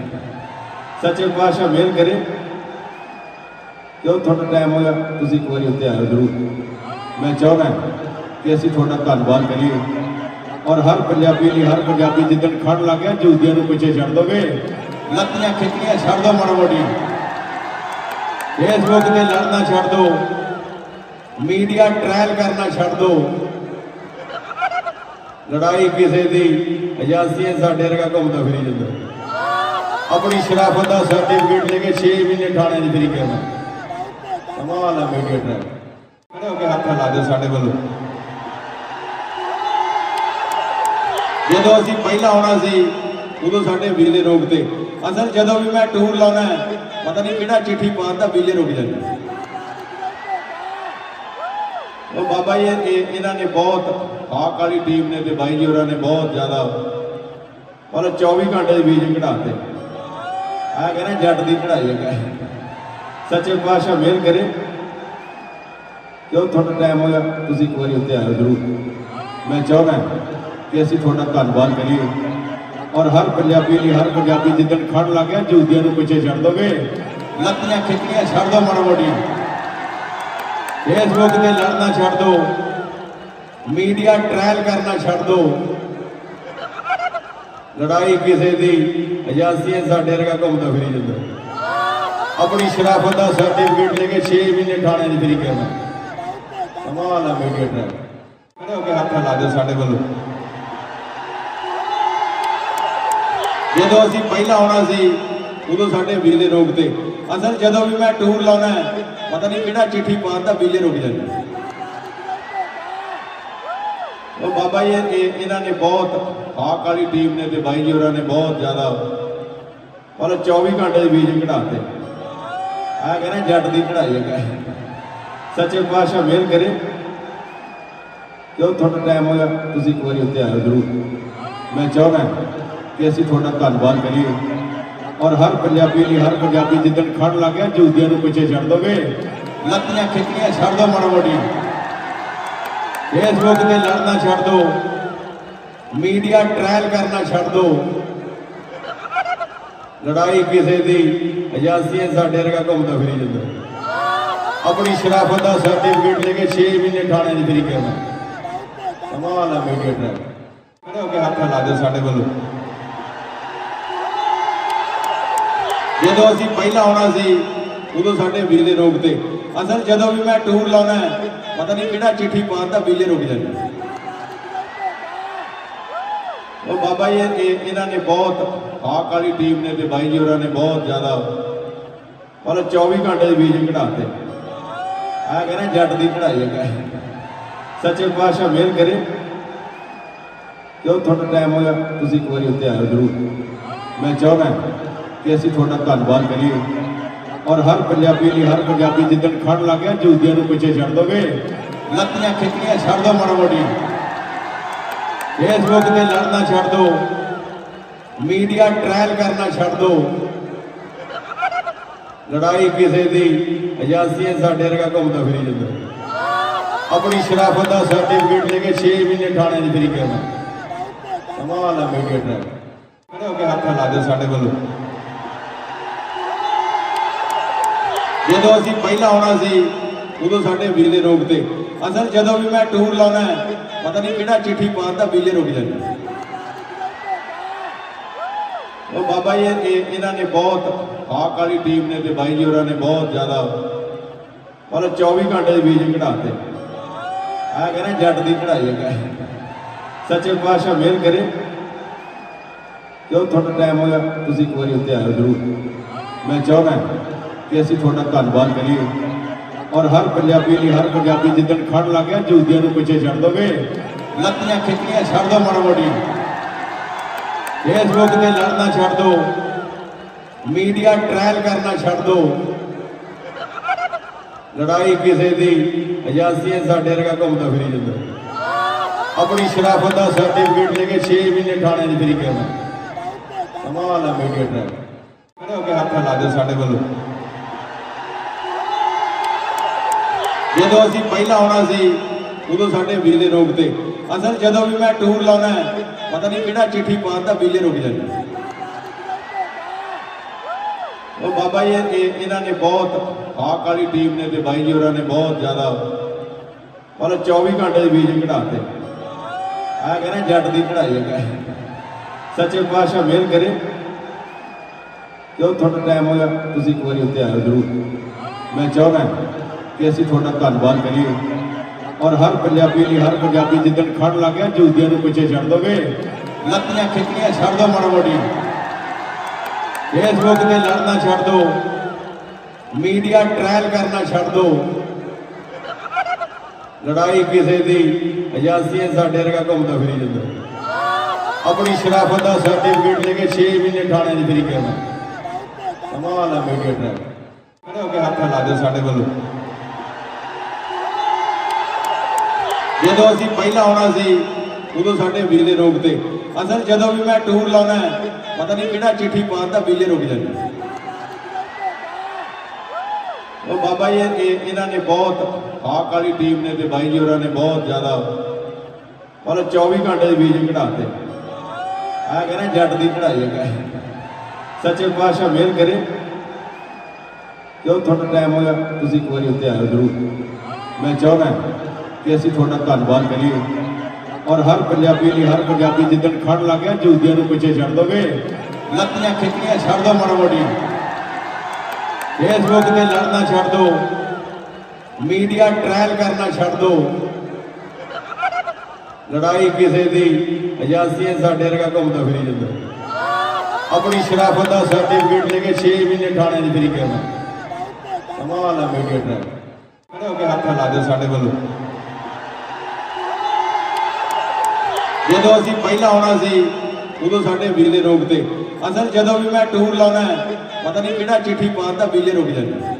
ਸੱਚੇ ਪਾਤਸ਼ਾਹ ਮਿਹਰ ਕਰੇ। ਜੋ ਤੁਹਾਡਾ ਟਾਈਮ ਹੋਇਆ। ਤੁਸੀਂ ਇੱਕ ਵਾਰੀ ਉੱਤੇ ਆਇਓ ਜ਼ਰੂਰ। ਮੈਂ ਚਾਹੁੰਦਾ ਕਿ ਅਸੀਂ ਤੁਹਾਡਾ ਧੰਨਵਾਦ ਕਰੀਏ। ਔਰ ਹਰ ਪੰਜਾਬੀ ਲਈ, ਹਰ ਪੰਜਾਬੀ ਜਿੱਦਣ ਖੜ ਲੱਗ ਗਿਆ ਜੂਦੀਆਂ ਨੂੰ ਪਿੱਛੇ ਛੱਡ ਦੋਗੇ। ਲੱਤੀਆਂ ਖਿੱਚਣੀਆਂ ਛੱਡ ਦੋ ਮਾੜਾ ਮੋਟੀ। ਫੇਸਬੁੱਕ ਤੇ ਲੜਨਾ ਛੱਡ ਦੋ। ਮੀਡੀਆ ਟ੍ਰਾਇਲ ਕਰਨਾ ਛੱਡ ਦੋ। ਲੜਾਈ ਕਿਸੇ ਦੀ ਏਜੰਸੀ ਸਾਡੇ ਵਰਗਾ ਘੁੰਮਦਾ ਫਿਰੀ ਜਾਂਦਾ। ਆਪਣੀ ਸ਼ਰਾਫਤ ਦਾ ਸਰਟੀਫਿਕੇਟ ਲੈ ਕੇ 6 ਮਹੀਨੇ ਥਾਣੇ 'ਚ ਫਿਰੀ ਗਿਆ ਕਮਾਲ ਆ ਮੀਡੀਆ ਟ੍ਰਾਇਲ ਖੜੇ ਹੋ ਕੇ ਹੱਥ ਲਾ ਦਿਓ ਸਾਡੇ ਵੱਲੋਂ। ਜਦੋਂ ਅਸੀਂ ਪਹਿਲਾਂ ਆਉਣਾ ਸੀ, ਉਦੋਂ ਸਾਡੇ ਵੀਜ਼ੇ ਰੋਕਦੇ ਅਸਲ ਜਦੋਂ ਵੀ ਮੈਂ ਟੂਰ ਲਾਉਣਾ ਪਤਾ ਨਹੀਂ ਕਿਹੜਾ ਚਿੱਠੀ ਪਾਉਂਦਾ ਵੀਜ਼ੇ ਰੁਕ ਜਾਂਦੇ ਉਹ ਬਾਬਾ ਜੀ, ਇਹ ਇਹਨਾਂ ਨੇ ਬਹੁਤ ਹਾਕ ਵਾਲੀ ਟੀਮ ਨੇ ਤੇ ਬਾਈ ਜੀ ਹੋਰਾਂ ਨੇ ਬਹੁਤ ਜ਼ਿਆਦਾ ਪਰ 24 ਘੰਟੇ ਦੇ ਬੀਜ ਕਢਾਤੇ। ਆ ਕਹਿੰਦਾ ਜੱਟ ਦੀ ਕਢਾਈ ਹੈ ਸੱਚੇ ਪਾਤਸ਼ਾਹ ਮਿਹਰ ਕਰੇ। ਜੋ ਤੁਹਾਡਾ ਟਾਈਮ ਹੋਇਆ? ਤੁਸੀਂ ਇੱਕ ਵਾਰੀ ਉੱਤੇ ਆਇਓ ਜ਼ਰੂਰ। ਮੈਂ ਚਾਹੁੰਦਾ ਕਿ ਅਸੀਂ ਤੁਹਾਡਾ ਧੰਨਵਾਦ ਕਰੀਏ। ਔਰ ਹਰ ਪੰਜਾਬੀ ਲਈ, ਹਰ ਪੰਜਾਬੀ ਜਿੱਦਣ ਖੜ ਲੱਗ ਗਿਆ ਜੂਦੀਆਂ ਨੂੰ ਪਿੱਛੇ ਛੱਡ ਦੋਗੇ। ਲੱਤੀਆਂ ਖਿੱਚਣੀਆਂ ਛੱਡ ਦੋ ਮਾੜਾ ਮੋਟੀ। ਫੇਸਬੁੱਕ ਤੇ ਲੜਨਾ ਛੱਡ ਦੋ। ਮੀਡੀਆ ਟ੍ਰਾਇਲ ਕਰਨਾ ਛੱਡ ਦੋ। ਲੜਾਈ ਕਿਸੇ ਦੀ ਏਜੰਸੀ ਸਾਡੇ ਵਰਗਾ ਘੁੰਮਦਾ ਫਿਰੀ ਜਾਂਦਾ। ਆਪਣੀ ਸ਼ਰਾਫਤ ਦਾ ਸਰਟੀਫਿਕੇਟ ਲੈ ਕੇ 6 ਮਹੀਨੇ ਥਾਣੇ 'ਚ ਫਰੀ ਗਿਆ ਕਮਾਲ ਆ ਮੀਡੀਆ ਟ੍ਰਾਇਲ ਖੜੇ ਹੋ ਕੇ ਹੱਥ ਲਾ ਦਿਓ ਸਾਡੇ ਵੱਲੋਂ? ਜਦੋਂ ਅਸੀਂ ਪਹਿਲਾਂ ਆਉਣਾ ਸੀ, ਉਦੋਂ ਸਾਡੇ ਵੀਜ਼ੇ ਰੋਕਦੇ ਅਸਲ ਜਦੋਂ ਵੀ ਮੈਂ ਟੂਰ ਲਾਉਣਾ ਪਤਾ ਨਹੀਂ ਕਿਹੜਾ ਚਿੱਠੀ ਪਾਉਂਦਾ ਬਿਜਲੀ ਰੁਕ ਜਾਂਦੇ ਉਹ ਬਾਬਾ ਜੀ, ਇਹ ਇਹਨਾਂ ਨੇ ਬਹੁਤ ਹਾਕ ਵਾਲੀ ਟੀਮ ਨੇ ਤੇ ਬਾਈ ਜੀ ਹੋਰਾਂ ਨੇ ਬਹੁਤ ਜ਼ਿਆਦਾ, ਪਰ 24 ਘੰਟੇ ਦੇ ਵੀਜ਼ੇ ਕਢਾਤੇ। ਆ ਕਹਿੰਦਾ, ਜੱਟ ਦੀ ਕਢਾਈ ਹੈ। ਸੱਚੇ ਪਾਤਸ਼ਾਹ ਮਿਹਰ ਕਰੇ। ਜੋ ਤੁਹਾਡਾ ਟਾਈਮ ਹੋਇਆ, ਤੁਸੀਂ ਇੱਕ ਵਾਰੀ ਉੱਤੇ ਆਇਓ ਜ਼ਰੂਰ। ਮੈਂ ਚਾਹੁੰਦਾ ਕਿ ਅਸੀਂ ਤੁਹਾਡਾ ਧੰਨਵਾਦ ਕਰੀਏ। ਔਰ ਹਰ ਪੰਜਾਬੀ ਲਈ, ਹਰ ਪੰਜਾਬੀ ਜਿੱਦਣ ਖੜ ਲੱਗ ਗਿਆ ਜੂਦੀਆਂ ਨੂੰ ਪਿੱਛੇ ਛੱਡ ਦੋਗੇ। ਲੱਤੀਆਂ ਖਿੱਚੀਆਂ ਛੱਡ ਦੋ ਮਾੜਾ ਮੋਟੀ ਫੇਸਬੁੱਕ ਤੇ ਲੜਨਾ ਛੱਡ ਦੋ। ਮੀਡੀਆ ਟ੍ਰਾਇਲ ਕਰਨਾ ਛੱਡ ਦੋ। ਲੜਾਈ ਕਿਸੇ ਦੀ ਏਜੰਸੀ ਸਾਡੇ ਵਰਗਾ ਘੁੰਮਦਾ ਫਿਰੀ ਜਾਂਦਾ। ਆਪਣੀ ਸ਼ਰਾਫਤ ਦਾ ਸਰਟੀਫਿਕੇਟ ਲੈ ਕੇ 6 ਮਹੀਨੇ ਥਾਣੇ 'ਚ ਫਿਰੀ ਗਿਆ ਕਮਾਲ ਹੈ ਮੀਡੀਆ ਟਰੈਕ ਖੜੇ ਹੋ ਕੇ ਹੱਥ ਲਾ ਦੇ ਸਾਡੇ ਵੱਲੋਂ। ਜਦੋਂ ਅਸੀਂ ਪਹਿਲਾਂ ਆਉਣਾ ਸੀ, ਉਦੋਂ ਸਾਡੇ ਵੀਜ਼ੇ ਰੋਕਤੇ ਅਸਲ ਜਦੋਂ ਵੀ ਮੈਂ ਟੂਰ ਲਾਉਣਾ ਹੈ, ਪਤਾ ਨਹੀਂ ਕਿਹੜਾ ਚਿੱਠੀ ਪਾਉਂਦਾ ਵੀਜ਼ੇ ਰੁਕ ਜਾਂਦੇ। ਉਹ ਬਾਬਾ ਜੀ ਇਹਨਾਂ ਨੇ ਬਹੁਤ ਹਾਕ ਵਾਲੀ ਟੀਮ ਨੇ ਤੇ ਬਾਈ ਜੀ ਹੋਰਾਂ ਨੇ ਬਹੁਤ ਜ਼ਿਆਦਾ ਪਰ 24 ਘੰਟੇ ਦੇ ਵੀਜ਼ੇ ਕਢਾਤੇ। ਆ ਕਹਿੰਦਾ ਜੱਟ ਦੀ ਕਢਾਈ ਹੈ ਸੱਚੇ ਪਾਤਸ਼ਾਹ ਮਿਹਰ ਕਰੇ। ਜੋ ਤੁਹਾਡਾ ਟਾਈਮ ਹੋਇਆ, ਤੁਸੀਂ ਇੱਕ ਵਾਰੀ ਉੱਤੇ ਆਇਓ ਜ਼ਰੂਰ। ਮੈਂ ਚਾਹੁੰਦਾ ਕਿ ਅਸੀਂ ਤੁਹਾਡਾ ਧੰਨਵਾਦ ਕਰੀਏ। ਔਰ ਹਰ ਪੰਜਾਬੀ ਲਈ, ਹਰ ਪੰਜਾਬੀ ਜਿੱਦਣ ਖੜ ਲੱਗ ਗਿਆ ਜੂਦੀਆਂ ਨੂੰ ਪਿੱਛੇ ਛੱਡ ਦੋਗੇ। ਲੱਤੀਆਂ ਖਿੱਚੀਆਂ ਛੱਡ ਦੋ ਮਾੜਾ ਮੋਟੀਆਂ ਫੇਸਬੁੱਕ ਤੇ ਲੜਨਾ ਛੱਡ ਦੋ। ਮੀਡੀਆ ਟ੍ਰਾਇਲ ਕਰਨਾ ਛੱਡ ਦੋ। ਲੜਾਈ ਕਿਸੇ ਦੀ ਅਜਾਸੀ ਸਾਡੇ ਵਰਗਾ ਘੁੰਮਦਾ ਫਿਰੀ ਜਾਂਦਾ। ਆਪਣੀ ਸ਼ਰਾਫਤ ਦਾ ਸਰਟੀਫਿਕੇਟ ਲੈ ਕੇ 6 ਮਹੀਨੇ ਥਾਣੇ 'ਚ ਫਿਰੀ ਗਿਆ ਕਮਾਲ ਹੈ ਮੀਡੀਆ ਟ੍ਰਾਇਲ ਖੜੇ ਹੋ ਕੇ ਹੱਥ ਲਾ ਦਿਓ ਸਾਡੇ ਵੱਲੋਂ ਜਦੋਂ ਅਸੀਂ ਪਹਿਲਾਂ ਆਉਣਾ ਸੀ, ਉਦੋਂ ਸਾਡੇ ਵੀਜ਼ੇ ਰੋਕਤੇ ਅਸਲ ਜਦੋਂ ਵੀ ਮੈਂ ਟੂਰ ਲਾਉਣਾ ਪਤਾ ਨਹੀਂ ਕਿਹੜਾ ਚਿੱਠੀ ਪਾਉਂਦਾ ਵੀਜ਼ੇ ਰੁਕ ਜਾਂਦੇ ਉਹ ਬਾਬਾ ਜੀ ਇਹਨਾਂ ਨੇ ਬਹੁਤ ਹਾਕ ਵਾਲੀ ਟੀਮ ਨੇ ਤੇ ਬਾਈ ਜੀ ਹੋਰਾਂ ਨੇ ਬਹੁਤ ਜ਼ਿਆਦਾ ਪਰ 24 ਘੰਟੇ ਦੇ ਵੀਜ਼ੇ ਕਢਾਤੇ। ਆ ਕਹਿੰਦਾ ਜੱਟ ਦੀ ਕਢਾਈ ਹੈ। ਸੱਚੇ ਪਾਤਸ਼ਾਹ ਮਿਹਰ ਕਰੇ। ਜੋ ਤੁਹਾਡਾ ਟਾਈਮ ਹੋਇਆ, ਤੁਸੀਂ ਇੱਕ ਵਾਰੀ ਉੱਤੇ ਆਇਓ ਜ਼ਰੂਰ। ਮੈਂ ਚਾਹੁੰਦਾ ਕਿ ਅਸੀਂ ਤੁਹਾਡਾ ਧੰਨਵਾਦ ਕਰੀਏ। ਔਰ ਹਰ ਪੰਜਾਬੀ ਲਈ, ਹਰ ਪੰਜਾਬੀ ਜਿੱਦਣ ਖੜ ਲੱਗ ਗਿਆ ਜੂਦੀਆਂ ਨੂੰ ਪਿੱਛੇ ਛੱਡ ਦੋਗੇ। ਲੱਤੀਆਂ ਖਿੱਚੀਆਂ, ਛੱਡ ਦੋ ਮਾੜਾ ਮੋਟੀਆਂ ਫੇਸਬੁੱਕ ਤੇ ਲੜਨਾ ਛੱਡ ਦੋ। ਮੀਡੀਆ ਟ੍ਰਾਇਲ ਕਰਨਾ ਛੱਡ ਦੋ। ਲੜਾਈ ਕਿਸੇ ਦੀ ਅਜਾਸੀ ਸਾਡੇ ਵਰਗਾ ਘੁੰਮਦਾ ਫਿਰੀ ਜਾਂਦਾ। ਆਪਣੀ ਸ਼ਰਾਫਤ ਦਾ ਸਰਟੀਫਿਕੇਟ ਲੈ ਕੇ 6 ਮਹੀਨੇ ਥਾਣੇ 'ਚ ਫਿਰੀ ਗਿਆ ਕਮਾਲ ਹੈ ਮੀਡੀਆ ਟ੍ਰਾਇਲ ਖੜੇ ਹੋ ਕੇ ਹੱਥ ਲਾ ਦਿਓ ਸਾਡੇ ਵੱਲੋਂ? ਜਦੋਂ ਅਸੀਂ ਪਹਿਲਾਂ ਆਉਣਾ ਸੀ, ਉਦੋਂ ਸਾਡੇ ਵੀਜ਼ੇ ਰੋਕਤੇ ਅਸਲ ਜਦੋਂ ਵੀ ਮੈਂ ਟੂਰ ਲਾਉਣਾ ਪਤਾ ਨਹੀਂ ਕਿਹੜਾ ਚਿੱਠੀ ਪਾਉਂਦਾ ਬਿਜਲੀ ਰੁਕ ਜਾਂਦੇ ਉਹ ਬਾਬਾ ਜੀ ਇਹਨਾਂ ਨੇ ਬਹੁਤ ਹਾਕ ਵਾਲੀ ਟੀਮ ਨੇ ਤੇ ਬਾਈ ਜੀ ਹੋਰਾਂ ਨੇ ਬਹੁਤ ਜ਼ਿਆਦਾ ਪਰ 24 ਘੰਟੇ ਦੇ ਵੀਜ਼ੇ ਕਢਾਤੇ। ਆ ਕਹਿੰਦਾ, ਜੱਟ ਦੀ ਕਢਾਈ ਹੈ। ਸੱਚੇ ਪਾਤਸ਼ਾਹ ਮਿਹਰ ਕਰੇ। ਜੋ ਤੁਹਾਡਾ ਟਾਈਮ ਹੋਇਆ। ਤੁਸੀਂ ਇੱਕ ਵਾਰੀ ਉੱਤੇ ਆਇਓ ਜ਼ਰੂਰ। ਮੈਂ ਚਾਹੁੰਦਾ ਕਿ ਅਸੀਂ ਤੁਹਾਡਾ ਧੰਨਵਾਦ ਕਰੀਏ। ਔਰ ਹਰ ਪੰਜਾਬੀ ਲਈ, ਹਰ ਪੰਜਾਬੀ ਜਿੱਦਣ ਖੜ ਲੱਗ ਗਿਆ ਜੂਦੀਆਂ ਨੂੰ ਪਿੱਛੇ ਛੱਡ ਦੋਗੇ। ਲੱਤੀਆਂ ਖਿੱਚੀਆਂ ਛੱਡ ਦੋ ਮਾੜਾ ਮੋਟੀਆਂ ਫੇਸਬੁੱਕ ਤੇ ਲੜਨਾ ਛੱਡ ਦੋ। ਮੀਡੀਆ ਟ੍ਰਾਇਲ ਕਰਨਾ ਛੱਡ ਦੋ। ਲੜਾਈ ਕਿਸੇ ਦੀ, ਅਜਾਸੀ ਸਾਡੇ ਵਰਗਾ ਘੁੰਮਦਾ ਫਿਰੀ ਜਾਂਦਾ। ਆਪਣੀ ਸ਼ਰਾਫਤ ਦਾ ਸਰਟੀਫਿਕੇਟ ਲੈ ਕੇ 6 ਮਹੀਨੇ ਥਾਣੇ 'ਚ ਫਿਰੀ ਕਰਨਾ ਕਮਾਲ ਹੈ ਮੀਡੀਆ ਟ੍ਰਾਇਲ ਖੜੇ ਹੋ ਕੇ ਹੱਥ ਲਾ ਦਿਓ ਸਾਡੇ ਵੱਲੋਂ। ਜਦੋਂ ਅਸੀਂ ਪਹਿਲਾਂ ਆਉਣਾ ਸੀ, ਉਦੋਂ ਸਾਡੇ ਵੀਜ਼ੇ ਰੋਕਦੇ ਅਸਲ ਜਦੋਂ ਵੀ ਮੈਂ ਟੂਰ ਲਾਉਣਾ ਪਤਾ ਨਹੀਂ ਕਿਹੜਾ ਚਿੱਠੀ ਪਾਉਂਦਾ ਵੀਜ਼ੇ ਰੋਕ ਜਾਂਦੇ। ਉਹ ਬਾਬਾ ਜੀ ਇਹਨਾਂ ਨੇ ਬਹੁਤ ਹਾਕ ਵਾਲੀ ਟੀਮ ਨੇ ਤੇ ਬਾਈ ਜੀ ਹੋਰਾਂ ਨੇ ਬਹੁਤ ਜ਼ਿਆਦਾ ਪਰ 24 ਘੰਟੇ ਦੇ ਵੀਜ਼ੇ ਕਢਾਤੇ। ਆ ਕਹਿੰਦਾ ਜੱਟ ਦੀ ਕਢਾਈ ਹੈ। ਸੱਚੇ ਪਾਤਸ਼ਾਹ ਮਿਹਰ ਕਰੇ। ਜੋ ਤੁਹਾਡਾ ਟਾਈਮ ਹੋਇਆ, ਤੁਸੀਂ ਇੱਕ ਵਾਰੀ ਉੱਤੇ ਆਇਓ ਜ਼ਰੂਰ। ਮੈਂ ਚਾਹੁੰਦਾ ਕਿ ਅਸੀਂ ਤੁਹਾਡਾ ਧੰਨਵਾਦ ਕਰੀਏ। ਔਰ ਹਰ ਪੰਜਾਬੀ ਲਈ, ਹਰ ਪੰਜਾਬੀ ਜਿੱਦਣ ਖੜ ਲੱਗ ਗਿਆ ਜੂਦੀਆਂ ਨੂੰ ਪਿੱਛੇ ਛੱਡ ਦੋਗੇ। ਲੱਤੀਆਂ ਖਿੱਚੀਆਂ ਛੱਡ ਦੋ ਮਾੜਾ ਮੋਟੀਆਂ ਫੇਸਬੁੱਕ ਤੇ ਲੜਨਾ ਛੱਡ ਦੋ। ਮੀਡੀਆ ਟ੍ਰਾਇਲ ਕਰਨਾ ਛੱਡ ਦੋ। ਲੜਾਈ ਕਿਸੇ ਦੀ ਅਜਾਸੀ ਸਾਡੇ ਵਰਗਾ ਘੁੰਮਦਾ ਫਿਰੀ ਜਾਂਦਾ। ਆਪਣੀ ਸ਼ਰਾਫਤ ਦਾ ਸਰਟੀਫਿਕੇਟ ਲੈ ਕੇ 6 ਮਹੀਨੇ ਥਾਣੇ 'ਚ ਫਿਰੀ ਗਿਆ ਕਮਾਲ ਹੈ ਮੀਡੀਆ ਟ੍ਰਾਇਲ ਖੜੇ ਹੋ ਕੇ ਹੱਥ ਲਾ ਦਿਓ ਸਾਡੇ ਵੱਲੋਂ। ਜਦੋਂ ਅਸੀਂ ਪਹਿਲਾਂ ਆਉਣਾ ਸੀ, ਉਦੋਂ ਸਾਡੇ ਵੀਜ਼ੇ ਰੋਕਦੇ ਅਸਲ ਜਦੋਂ ਵੀ ਮੈਂ ਟੂਰ ਲਾਉਣਾ ਪਤਾ ਨਹੀਂ ਕਿਹੜਾ ਚਿੱਠੀ ਪਾਉਂਦਾ ਵੀਜ਼ੇ ਰੁਕ ਜਾਂਦੇ